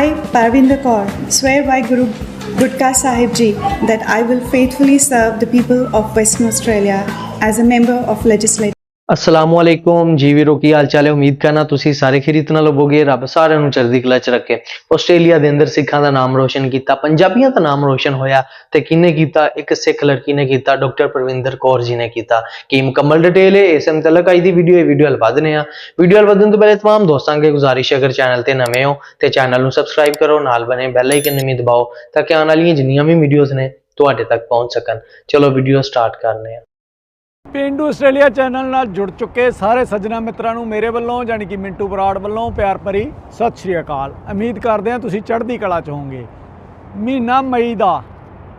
I, Parvinder Kaur, swear by Guru Gudka Sahib Ji that I will faithfully serve the people of Western Australia as a member of Legislature. ਅਸਲਾਮ ਵਾਲੇਕੁਮ ਜੀ ਵੀਰੋ ਕੀ ਹਾਲ ਚਾਲ ਹੈ ਉਮੀਦ ਕਰਨਾ ਤੁਸੀਂ ਸਾਰੇ ਖਰੀਤ ਨਾਲ ਹੋਵੋਗੇ ਰੱਬ ਸਾਰਿਆਂ ਨੂੰ ਚੜ੍ਹਦੀ ਕਲਾ ਚ ਰੱਖੇ ਆਸਟ੍ਰੇਲੀਆ ਦੇ ਅੰਦਰ ਸਿੱਖਾਂ ਦਾ ਨਾਮ ਰੋਸ਼ਨ ਕੀਤਾ ਪੰਜਾਬੀਆਂ ਦਾ ਨਾਮ ਰੋਸ਼ਨ ਹੋਇਆ ਤੇ ਕਿਹਨੇ ਕੀਤਾ ਇੱਕ ਸਿੱਖ ਲੜਕੀ ਨੇ ਕੀਤਾ ਡਾਕਟਰ ਪ੍ਰਵਿੰਦਰ ਕੌਰ ਜੀ ਨੇ ਕੀਤਾ ਕੀ ਮੁਕੰਮਲ ਡਿਟੇਲ ਹੈ ਇਸ ਮੁਤਲਕ ਅੱਜ ਦੀ ਵੀਡੀਓ ਇਹ ਵੀਡੀਓ ਹਲ ਵਧਨੇ ਆ ਵੀਡੀਓ ਹਲ ਵਧਣ ਤੋਂ ਪਹਿਲੇ तमाम ਦੋਸਤਾਂ ਅੱਗੇ ਗੁਜ਼ਾਰਿਸ਼ ਹੈ ਅਗਰ ਚੈਨਲ ਤੇ ਨਵੇਂ ਹੋ ਤੇ ਚੈਨਲ ਨੂੰ ਸਬਸਕ੍ਰਾਈਬ ਕਰੋ ਨਾਲ ਬਣੇ ਬੈਲ ਆਈਕਨ ਨੂੰ ਵੀ ਦਬਾਓ ਤਾਂ ਕਿ ਆਉਣ ਵਾਲੀਆਂ ਜਿੰਨੀਆਂ ਵੀ ਵੀਡੀਓਜ਼ ਨੇ ਤੁਹਾਡੇ ਤੱਕ ਪਹੁੰਚ ਸਕਣ ਚਲੋ ਵੀਡੀਓ ਸਟਾਰਟ ਕਰਨੇ ਆ ਪਿੰਡੂ ਆਸਟ੍ਰੇਲੀਆ ਚੈਨਲ ਨਾਲ ਜੁੜ ਚੁੱਕੇ ਸਾਰੇ ਸੱਜਣਾ ਮਿੱਤਰਾਂ ਨੂੰ ਮੇਰੇ ਵੱਲੋਂ ਯਾਨੀ ਕਿ ਮਿੰਟੂ ਬਰਾੜ ਵੱਲੋਂ ਪਿਆਰ ਭਰੀ ਸਤਿ ਸ਼੍ਰੀ ਅਕਾਲ। ਉਮੀਦ ਕਰਦੇ ਹਾਂ ਤੁਸੀਂ ਚੜ੍ਹਦੀ ਕਲਾ 'ਚ ਹੋਵੋਗੇ। ਮਹੀਨਾ ਮਈ ਦਾ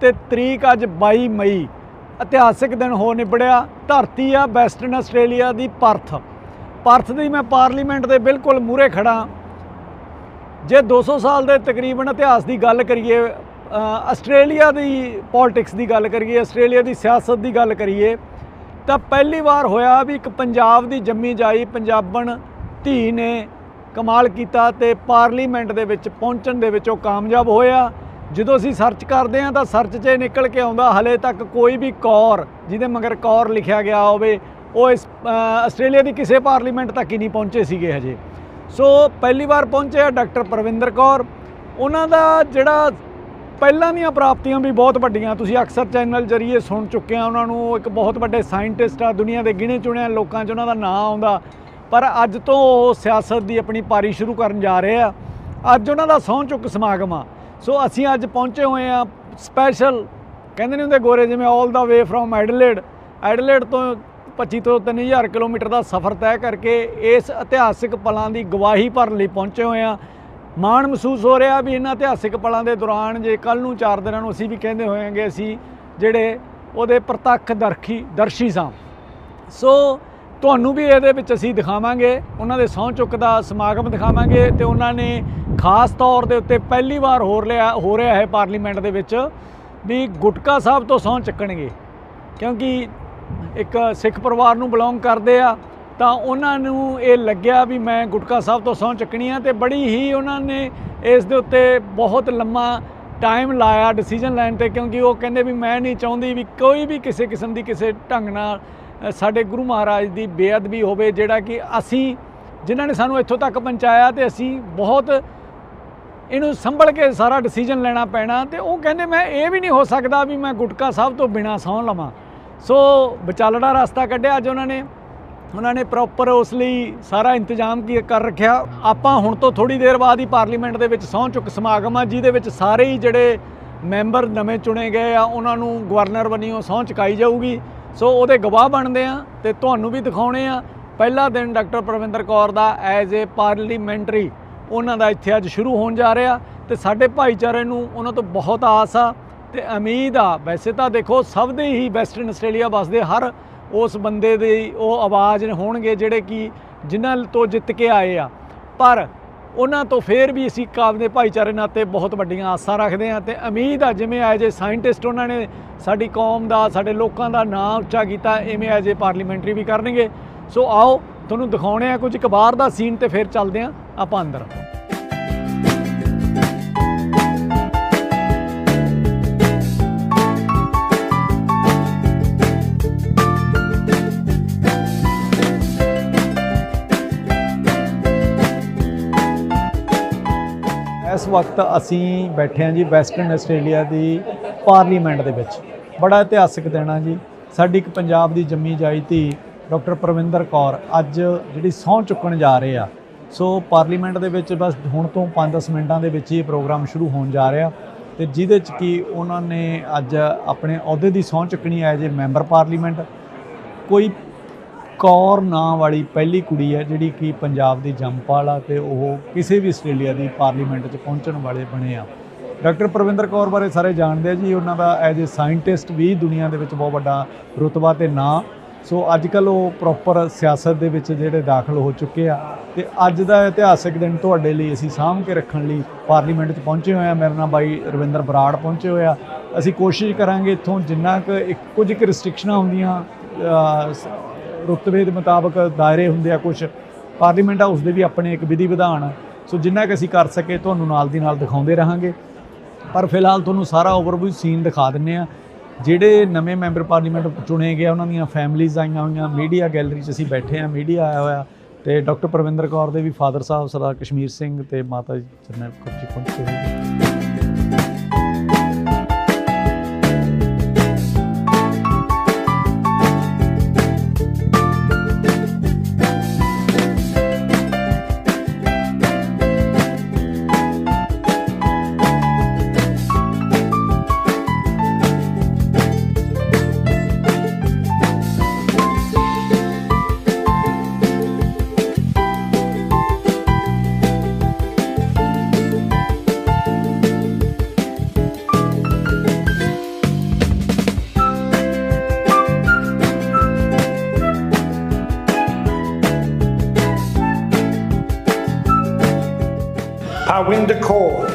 ਤੇ ਤਰੀਕ ਅੱਜ 22 ਮਈ। ਇਤਿਹਾਸਿਕ ਦਿਨ ਹੋ ਨਿਬੜਿਆ। ਧਰਤੀ ਆ ਵੈਸਟਰਨ ਆਸਟ੍ਰੇਲੀਆ ਦੀ ਪਰਥ। ਪਰਥ ਦੀ ਮੈਂ ਪਾਰਲੀਮੈਂਟ ਦੇ ਬਿਲਕੁਲ ਮੂਹਰੇ ਖੜਾ ਜੇ 200 ਸਾਲ ਦੇ ਤਕਰੀਬਨ ਇਤਿਹਾਸ ਦੀ ਗੱਲ ਕਰੀਏ ਆਸਟ੍ਰੇਲੀਆ ਦੀ ਪੋਲਿਟਿਕਸ ਦੀ ਗੱਲ ਕਰੀਏ, ਆਸਟ੍ਰੇਲੀਆ ਦੀ ਸਿਆਸਤ ਦੀ ਗੱਲ ਕਰੀਏ ਤਾਂ ਪਹਿਲੀ ਵਾਰ ਹੋਇਆ ਵੀ ਇੱਕ ਪੰਜਾਬ ਦੀ ਜੰਮੀ ਜਾਈ ਪੰਜਾਬਣ ਧੀ ਨੇ ਕਮਾਲ ਕੀਤਾ ਤੇ ਪਾਰਲੀਮੈਂਟ ਦੇ ਵਿੱਚ ਪਹੁੰਚਣ ਦੇ ਵਿੱਚ ਉਹ ਕਾਮਯਾਬ ਹੋਇਆ। ਜਦੋਂ ਅਸੀਂ ਸਰਚ ਕਰਦੇ ਹਾਂ ਤਾਂ ਸਰਚ 'ਚ ਨਿਕਲ ਕੇ ਆਉਂਦਾ, ਹਲੇ ਤੱਕ ਕੋਈ ਵੀ ਕੌਰ ਜਿਹਦੇ ਮਗਰ ਕੌਰ ਲਿਖਿਆ ਗਿਆ ਹੋਵੇ, ਉਹ ਇਸ ਆਸਟ੍ਰੇਲੀਆ ਦੀ ਕਿਸੇ ਪਾਰਲੀਮੈਂਟ ਤੱਕ ਹੀ ਨਹੀਂ ਪਹੁੰਚੇ ਸੀਗੇ ਹਜੇ। ਸੋ ਪਹਿਲੀ ਵਾਰ ਪਹੁੰਚੇ ਆ ਡਾਕਟਰ ਪਰਵਿੰਦਰ ਕੌਰ। ਉਹਨਾਂ ਦਾ ਜਿਹੜਾ ਪਹਿਲਾਂ ਦੀਆਂ ਪ੍ਰਾਪਤੀਆਂ ਵੀ ਬਹੁਤ ਵੱਡੀਆਂ। ਤੁਸੀਂ ਅਕਸਰ ਚੈਨਲ ਜਰੀਏ ਸੁਣ ਚੁੱਕੇ ਆ ਉਹਨਾਂ ਨੂੰ। ਇੱਕ ਬਹੁਤ ਵੱਡੇ ਸਾਇੰਟਿਸਟ ਆ, ਦੁਨੀਆ ਦੇ ਗਿਣੇ ਚੁਣਿਆ ਲੋਕਾਂ 'ਚ ਉਹਨਾਂ ਦਾ ਨਾਂ ਆਉਂਦਾ। ਪਰ ਅੱਜ ਤੋਂ ਉਹ ਸਿਆਸਤ ਦੀ ਆਪਣੀ ਪਾਰੀ ਸ਼ੁਰੂ ਕਰਨ ਜਾ ਰਹੇ ਆ। ਅੱਜ ਉਹਨਾਂ ਦਾ ਸਹੁੰ ਚੁੱਕ ਸਮਾਗਮ ਆ। ਸੋ ਅਸੀਂ ਅੱਜ ਪਹੁੰਚੇ ਹੋਏ ਆ ਸਪੈਸ਼ਲ, ਕਹਿੰਦੇ ਨੇ ਹੁੰਦੇ ਗੋਰੇ, ਜਿਵੇਂ all the way from Adelaide Adelaide ਤੋਂ 25 ਤੋਂ 3000 ਕਿਲੋਮੀਟਰ ਦਾ ਸਫ਼ਰ ਤੈਅ ਕਰਕੇ ਇਸ ਇਤਿਹਾਸਿਕ ਪਲਾਂ ਦੀ ਗਵਾਹੀ ਭਰਨ ਲਈ ਪਹੁੰਚੇ ਹੋਏ ਆ। ਮਾਣ ਮਹਿਸੂਸ ਹੋ ਰਿਹਾ ਵੀ ਇਹਨਾਂ ਇਤਿਹਾਸਿਕ ਪਲਾਂ ਦੇ ਦੌਰਾਨ ਜੇ ਕੱਲ ਨੂੰ ਚਾਰ ਦਿਨਾਂ ਨੂੰ ਅਸੀਂ ਵੀ ਕਹਿੰਦੇ ਹੋਏਗੇ, ਅਸੀਂ ਜਿਹੜੇ ਉਹਦੇ ਪ੍ਰਤੱਖ ਦਰਖੀ, ਦਰਸ਼ੀ ਸਾਂ ਸੋ ਤੁਹਾਨੂੰ ਵੀ ਇਹਦੇ ਵਿੱਚ ਅਸੀਂ ਦਿਖਾਵਾਂਗੇ, ਉਹਨਾਂ ਦੇ ਸਹੁੰ ਚੁੱਕ ਦਾ ਸਮਾਗਮ ਦਿਖਾਵਾਂਗੇ ਤੇ ਉਹਨਾਂ ਨੇ ਖਾਸ ਤੌਰ ਦੇ ਉੱਤੇ ਪਹਿਲੀ ਵਾਰ ਹੋਰ ਲਿਆ, ਹੋ ਰਿਹਾ ਹੈ ਪਾਰਲੀਮੈਂਟ ਦੇ ਵਿੱਚ ਵੀ ਗੁਟਕਾ ਸਾਹਿਬ ਤੋਂ ਸਹੁੰ ਚੱਕਣਗੇ। ਕਿਉਂਕਿ ਇੱਕ ਸਿੱਖ ਪਰਿਵਾਰ ਨੂੰ ਬਿਲੋਂਗ ਕਰਦੇ ਆ ਤਾਂ ਉਹਨਾਂ ਨੂੰ ਇਹ ਲੱਗਿਆ ਵੀ ਮੈਂ ਗੁਟਕਾ ਸਾਹਿਬ ਤੋਂ ਸਹੁੰ ਚੱਕਣੀ ਆ ਤੇ ਬੜੀ ਹੀ ਉਹਨਾਂ ਨੇ ਇਸ ਦੇ ਉੱਤੇ ਬਹੁਤ ਲੰਮਾ ਟਾਈਮ ਲਾਇਆ ਡਿਸੀਜਨ ਲੈਣ ਤੇ ਕਿਉਂਕਿ ਉਹ ਕਹਿੰਦੇ ਵੀ ਮੈਂ ਨਹੀਂ ਚਾਹੁੰਦੀ ਵੀ ਕੋਈ ਵੀ ਕਿਸੇ ਕਿਸਮ ਦੀ ਕਿਸੇ ਢੰਗ ਨਾਲ ਸਾਡੇ ਗੁਰੂ ਮਹਾਰਾਜ ਦੀ ਬੇਅਦਬੀ ਹੋਵੇ ਜਿਹੜਾ ਕਿ ਅਸੀਂ, ਜਿਨ੍ਹਾਂ ਨੇ ਸਾਨੂੰ ਇੱਥੋਂ ਤੱਕ ਪਹੁੰਚਾਇਆ ਤੇ ਅਸੀਂ ਬਹੁਤ ਇਹਨੂੰ ਸੰਭਲ ਕੇ ਸਾਰਾ ਡਿਸੀਜਨ ਲੈਣਾ ਪੈਣਾ ਤੇ ਉਹ ਕਹਿੰਦੇ ਮੈਂ ਇਹ ਵੀ ਨਹੀਂ ਹੋ ਸਕਦਾ ਵੀ ਮੈਂ ਗੁਟਕਾ ਸਾਹਿਬ ਤੋਂ ਬਿਨਾ ਸਹੁੰ ਲਵਾਂ। ਸੋ ਵਿਚਾਲੜਾ ਰਸਤਾ ਕੱਢਿਆ ਅੱਜ ਉਹਨਾਂ ਨੇ। ਉਹਨਾਂ ਨੇ ਪ੍ਰੋਪਰ ਉਸ ਲਈ ਸਾਰਾ ਇੰਤਜ਼ਾਮ ਕੀ ਕਰ ਰੱਖਿਆ। ਆਪਾਂ ਹੁਣ ਤੋਂ ਥੋੜੀ ਦੇਰ ਬਾਅਦ ਹੀ ਪਾਰਲੀਮੈਂਟ ਦੇ ਵਿੱਚ ਸਹੁੰ ਚੁੱਕ ਸਮਾਗਮ ਆ, ਜਿਹਦੇ ਵਿੱਚ ਸਾਰੇ ਹੀ ਜਿਹੜੇ ਮੈਂਬਰ ਨਵੇਂ ਚੁਣੇ ਗਏ ਆ, ਉਹਨਾਂ ਨੂੰ ਗਵਰਨਰ ਵੱਲੋਂ ਸਹੁੰ ਚੁਕਾਈ ਜਾਊਗੀ। ਸੋ ਉਹਦੇ ਗਵਾਹ ਬਣਦੇ ਆ ਤੇ ਤੁਹਾਨੂੰ ਵੀ ਦਿਖਾਉਣੇ ਆ। ਪਹਿਲਾ ਦਿਨ ਡਾਕਟਰ ਪ੍ਰਵਿੰਦਰ ਕੌਰ ਦਾ ਐਜ਼ ਏ ਪਾਰਲੀਮੈਂਟਰੀ ਉਹਨਾਂ ਦਾ ਇੱਥੇ ਅੱਜ ਸ਼ੁਰੂ ਹੋਣ ਜਾ ਰਿਹਾ ਤੇ ਸਾਡੇ ਭਾਈਚਾਰੇ ਨੂੰ ਉਹਨਾਂ ਤੋਂ ਬਹੁਤ ਆਸ ਆ ਤੇ ਉਮੀਦ ਆ, ਵੈਸੇ ਤਾਂ ਦੇਖੋ ਸਭ ਦੇ ਹੀ ਵੈਸਟਰਨ ਆਸਟ੍ਰੇਲੀਆ ਵਸਦੇ ਹਰ ਉਸ ਬੰਦੇ ਦੀ ਉਹ ਆਵਾਜ਼ ਹੋਣਗੇ ਜਿਹੜੇ ਕਿ ਜਿਨ੍ਹਾਂ ਤੋਂ ਜਿੱਤ ਕੇ ਆਏ ਆ। ਪਰ ਉਹਨਾਂ ਤੋਂ ਫੇਰ ਵੀ ਅਸੀਂ ਕਾਬ ਭਾਈਚਾਰੇ ਨਾਤੇ ਬਹੁਤ ਵੱਡੀਆਂ ਆਸਾਂ ਰੱਖਦੇ ਹਾਂ ਤੇ ਉਮੀਦ ਆ ਜਿਵੇਂ ਐਜ ਏ ਸਾਇੰਟਿਸਟ ਉਹਨਾਂ ਨੇ ਸਾਡੀ ਕੌਮ ਦਾ, ਸਾਡੇ ਲੋਕਾਂ ਦਾ ਨਾਂ ਉੱਚਾ ਕੀਤਾ ਐਵੇਂ ਐਜ ਏ ਪਾਰਲੀਮੈਂਟਰੀ ਵੀ ਕਰਨਗੇ। ਸੋ ਆਓ, ਤੁਹਾਨੂੰ ਦਿਖਾਉਣੇ ਆ ਕੁਝ ਇੱਕ ਬਾਹਰ ਦਾ ਸੀਨ ਤੇ ਫਿਰ ਚੱਲਦੇ ਆ ਆਪਾਂ ਅੰਦਰ। ਇਸ ਵਕਤ ਅਸੀਂ ਬੈਠੇ ਹਾਂ ਜੀ ਵੈਸਟਰਨ ਆਸਟ੍ਰੇਲੀਆ ਦੀ ਪਾਰਲੀਮੈਂਟ ਦੇ ਵਿੱਚ। ਬੜਾ ਇਤਿਹਾਸਕ ਦਿਨ ਆ ਜੀ। ਸਾਡੀ ਇੱਕ ਪੰਜਾਬ ਦੀ ਜੰਮੀ ਜਾਈ ਧੀ ਡਾਕਟਰ ਪ੍ਰਵਿੰਦਰ ਕੌਰ ਅੱਜ ਜਿਹੜੀ ਸਹੁੰ ਚੁੱਕਣ ਜਾ ਰਹੇ ਆ। ਸੋ ਪਾਰਲੀਮੈਂਟ ਦੇ ਵਿੱਚ ਬਸ ਹੁਣ ਤੋਂ 5-10 ਮਿੰਟਾਂ ਦੇ ਵਿੱਚ ਹੀ ਇਹ ਪ੍ਰੋਗਰਾਮ ਸ਼ੁਰੂ ਹੋਣ ਜਾ ਰਿਹਾ। ਤੇ ਜਿਹਦੇ ਚ ਕੀ ਉਹਨਾਂ ਨੇ ਅੱਜ ਆਪਣੇ ਅਹੁਦੇ ਦੀ ਸਹੁੰ ਚੁੱਕਣੀ ਹੈ ਜੇ ਮੈਂਬਰ ਪਾਰਲੀਮੈਂਟ ਕੋਈ ਕੌਰ ਨਾਂ ਵਾਲੀ ਪਹਿਲੀ ਕੁੜੀ ਹੈ ਜਿਹੜੀ ਕਿ ਪੰਜਾਬ ਦੀ ਜੰਮਪਾਲ ਆ ਤੇ ਉਹ ਕਿਸੇ ਵੀ ਆਸਟ੍ਰੇਲੀਆ ਦੀ ਪਾਰਲੀਮੈਂਟ 'ਚ ਪਹੁੰਚਣ ਵਾਲੇ ਬਣੇ ਆ। ਡਾਕਟਰ ਪ੍ਰਵਿੰਦਰ ਕੌਰ ਬਾਰੇ ਸਾਰੇ ਜਾਣਦੇ ਆ ਜੀ। ਉਹਨਾਂ ਦਾ ਐਜ਼ ਅ ਸਾਇੰਟਿਸਟ ਵੀ ਦੁਨੀਆ ਦੇ ਵਿੱਚ ਬਹੁਤ ਵੱਡਾ ਰੁਤਬਾ ਤੇ ਨਾਂ। ਸੋ ਅੱਜ ਕੱਲ ਉਹ ਪ੍ਰੋਪਰ ਸਿਆਸਤ ਦੇ ਵਿੱਚ ਜਿਹੜੇ ਦਾਖਲ ਹੋ ਚੁੱਕੇ ਆ। ਤੇ ਅੱਜ ਦਾ ਇਤਿਹਾਸਿਕ ਦਿਨ ਤੁਹਾਡੇ ਲਈ ਅਸੀਂ ਸਾਂਭ ਕੇ ਰੱਖਣ ਲਈ ਪਾਰਲੀਮੈਂਟ 'ਚ ਪਹੁੰਚੇ ਹੋਏ ਆ। ਮੇਰੇ ਨਾਲ ਬਾਈ ਰਵਿੰਦਰ ਬਰਾੜ ਪਹੁੰਚੇ ਹੋਏ ਆ। ਅਸੀਂ ਕੋਸ਼ਿਸ਼ ਕਰਾਂਗੇ ਇੱਥੋਂ ਜਿੰਨਾ ਕੁ ਇੱਕ ਕੁਝ ਕੁ ਰਿਸਟ੍ਰਿਕਸ਼ਨਾਂ ਹੁੰਦੀਆਂ ਰੁਤਬੇ ਦੇ ਮੁਤਾਬਕ ਦਾਇਰੇ ਹੁੰਦੇ ਆ ਕੁਝ ਪਾਰਲੀਮੈਂਟ ਹਾਊਸ ਦੇ ਵੀ ਆਪਣੇ ਇੱਕ ਵਿਧੀ ਵਿਧਾਨ ਸੋ ਜਿੰਨਾ ਕਿ ਅਸੀਂ ਕਰ ਸਕੇ, ਤੁਹਾਨੂੰ ਨਾਲ ਦੀ ਨਾਲ ਦਿਖਾਉਂਦੇ ਰਹਾਂਗੇ। ਪਰ ਫਿਲਹਾਲ ਤੁਹਾਨੂੰ ਸਾਰਾ ਓਵਰਵਿਊ ਸੀਨ ਦਿਖਾ ਦਿੰਨੇ ਆ। ਜਿਹੜੇ ਨਵੇਂ ਮੈਂਬਰ ਪਾਰਲੀਮੈਂਟ ਚੁਣੇ ਗਏ ਉਹਨਾਂ ਦੀਆਂ ਫੈਮਿਲੀਆਂ ਆਈਆਂ ਹੋਈਆਂ। ਮੀਡੀਆ ਗੈਲਰੀ 'ਚ ਅਸੀਂ ਬੈਠੇ ਆ ਮੀਡੀਆ ਆਇਆ ਹੋਇਆ। ਤੇ ਡਾਕਟਰ ਪ੍ਰਵਿੰਦਰ ਕੌਰ ਦੇ ਵੀ ਫਾਦਰ ਸਾਹਿਬ, ਸਰਦਾਰ ਕਸ਼ਮੀਰ ਸਿੰਘ ਤੇ ਮਾਤਾ ਜੀ, ਜਰਨੈਲ ਕੌਰ ਜੀ। ਪਹੁੰਚੇ ਹੋਏ ਨੇ। Parwinder Kaur.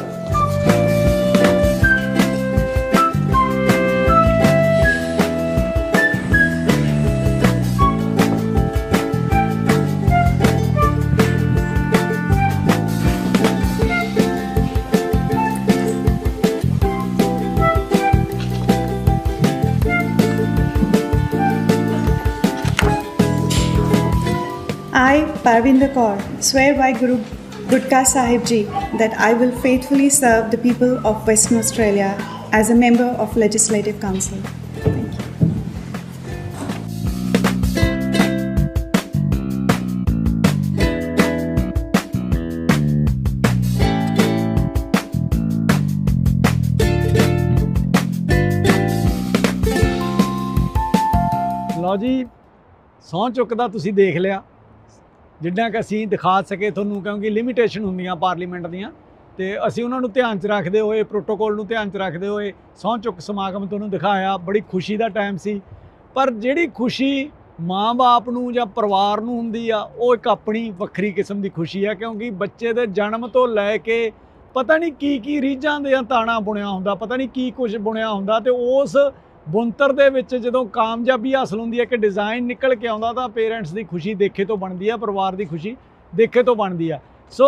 I, Parvinder Kaur, swear by Guru Gudka Sahib Ji that I will faithfully serve the people of Western Australia as a member of Legislative Council. Thank you. ਲਓ ਜੀ ਸਹੁੰ ਚੁੱਕਦਾ ਤੁਸੀਂ ਦੇਖ ਲਿਆ ਜਿੱਦਾਂ ਕਿ ਅਸੀਂ ਦਿਖਾ ਸਕੇ ਤੁਹਾਨੂੰ ਕਿਉਂਕਿ ਲਿਮਿਟੇਸ਼ਨ ਹੁੰਦੀਆਂ ਪਾਰਲੀਮੈਂਟ ਦੀਆਂ ਤੇ ਅਸੀਂ ਉਹਨਾਂ ਨੂੰ ਧਿਆਨ 'ਚ ਰੱਖਦੇ ਹੋਏ ਪ੍ਰੋਟੋਕੋਲ ਨੂੰ ਧਿਆਨ 'ਚ ਰੱਖਦੇ ਹੋਏ ਸਹੁੰ ਚੁੱਕ ਸਮਾਗਮ ਤੁਹਾਨੂੰ ਦਿਖਾਇਆ, ਬੜੀ ਖੁਸ਼ੀ ਦਾ ਟਾਈਮ ਸੀ। ਪਰ ਜਿਹੜੀ ਖੁਸ਼ੀ ਮਾਂ-ਬਾਪ ਨੂੰ ਜਾਂ ਪਰਿਵਾਰ ਨੂੰ ਹੁੰਦੀ ਆ, ਉਹ ਇੱਕ ਆਪਣੀ ਵੱਖਰੀ ਕਿਸਮ ਦੀ ਖੁਸ਼ੀ ਆ ਕਿਉਂਕਿ ਬੱਚੇ ਦੇ ਜਨਮ ਤੋਂ ਲੈ ਕੇ ਪਤਾ ਨਹੀਂ ਕੀ ਕੀ ਰੀਝਾਂ ਦੇ ਤਾਣਾ ਬੁਣਿਆ ਹੁੰਦਾ, ਪਤਾ ਨਹੀਂ ਕੀ ਕੁਝ ਬੁਣਿਆ ਹੁੰਦਾ ਤੇ ਉਸ ਬੁੰਤਰ ਦੇ ਵਿੱਚ ਜਦੋਂ ਕਾਮਯਾਬੀ ਹਾਸਲ ਹੁੰਦੀ ਹੈ ਕਿ ਡਿਜ਼ਾਈਨ ਨਿਕਲ ਕੇ ਆਉਂਦਾ ਤਾਂ ਪੇਰੈਂਟਸ ਦੀ ਖੁਸ਼ੀ ਦੇਖੇ ਤੋਂ ਬਣਦੀ ਹੈ ਪਰਿਵਾਰ ਦੀ ਖੁਸ਼ੀ ਦੇਖੇ ਤੋਂ ਬਣਦੀ ਆ। ਸੋ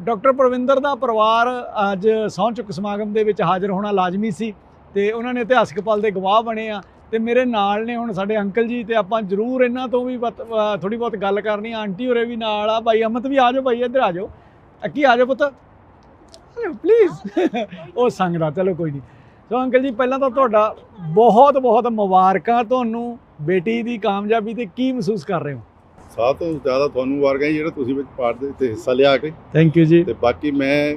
ਡਾਕਟਰ ਪ੍ਰਵਿੰਦਰ ਦਾ ਪਰਿਵਾਰ ਅੱਜ ਸਹੁੰ ਚੁੱਕ ਸਮਾਗਮ ਦੇ ਵਿੱਚ ਹਾਜ਼ਰ ਹੋਣਾ ਲਾਜ਼ਮੀ ਸੀ ਤੇ ਉਹਨਾਂ ਨੇ ਇਤਿਹਾਸਕ ਪਲ ਦੇ ਗਵਾਹ ਬਣੇ ਆ ਤੇ ਮੇਰੇ ਨਾਲ ਨੇ ਹੁਣ ਸਾਡੇ ਅੰਕਲ ਜੀ ਤੇ ਆਪਾਂ ਜ਼ਰੂਰ ਇਹਨਾਂ ਤੋਂ ਵੀ ਥੋੜੀ ਬਹੁਤ ਗੱਲ ਕਰਨੀ ਆਂਟੀ ਹੋਰੇ ਵੀ ਨਾਲ ਆ ਭਾਈ ਅਮਤ ਵੀ ਆ ਜਾਓ ਭਾਈ ਇੱਧਰ ਆ ਜਾਓ। ਅੱਕੀ ਆ ਜਾਓ ਪੁੱਤ? ਪਲੀਜ਼ ਉਹ ਸੰਗਦਾ ਚਲੋ ਕੋਈ ਨਹੀਂ। ਸੋ ਅੰਕਲ ਜੀ ਪਹਿਲਾਂ ਤਾਂ ਤੁਹਾਡਾ ਬਹੁਤ ਬਹੁਤ ਮੁਬਾਰਕਾਂ ਤੁਹਾਨੂੰ ਬੇਟੀ ਦੀ ਕਾਮਯਾਬੀ ਤੇ ਕੀ ਮਹਿਸੂਸ ਕਰ ਰਹੇ ਹੋ? ਸਾਹ ਤੋਂ ਜ਼ਿਆਦਾ ਤੁਹਾਨੂੰ ਵਾਰਗਾ ਜਿਹੜਾ ਤੁਸੀਂ ਵਿੱਚ ਪਾਰਟ ਦੇ ਵਿੱਚ ਹਿੱਸਾ ਲਿਆ ਕੇ। ਥੈਂਕ ਯੂ ਜੀ। ਤੇ ਬਾਕੀ ਮੈਂ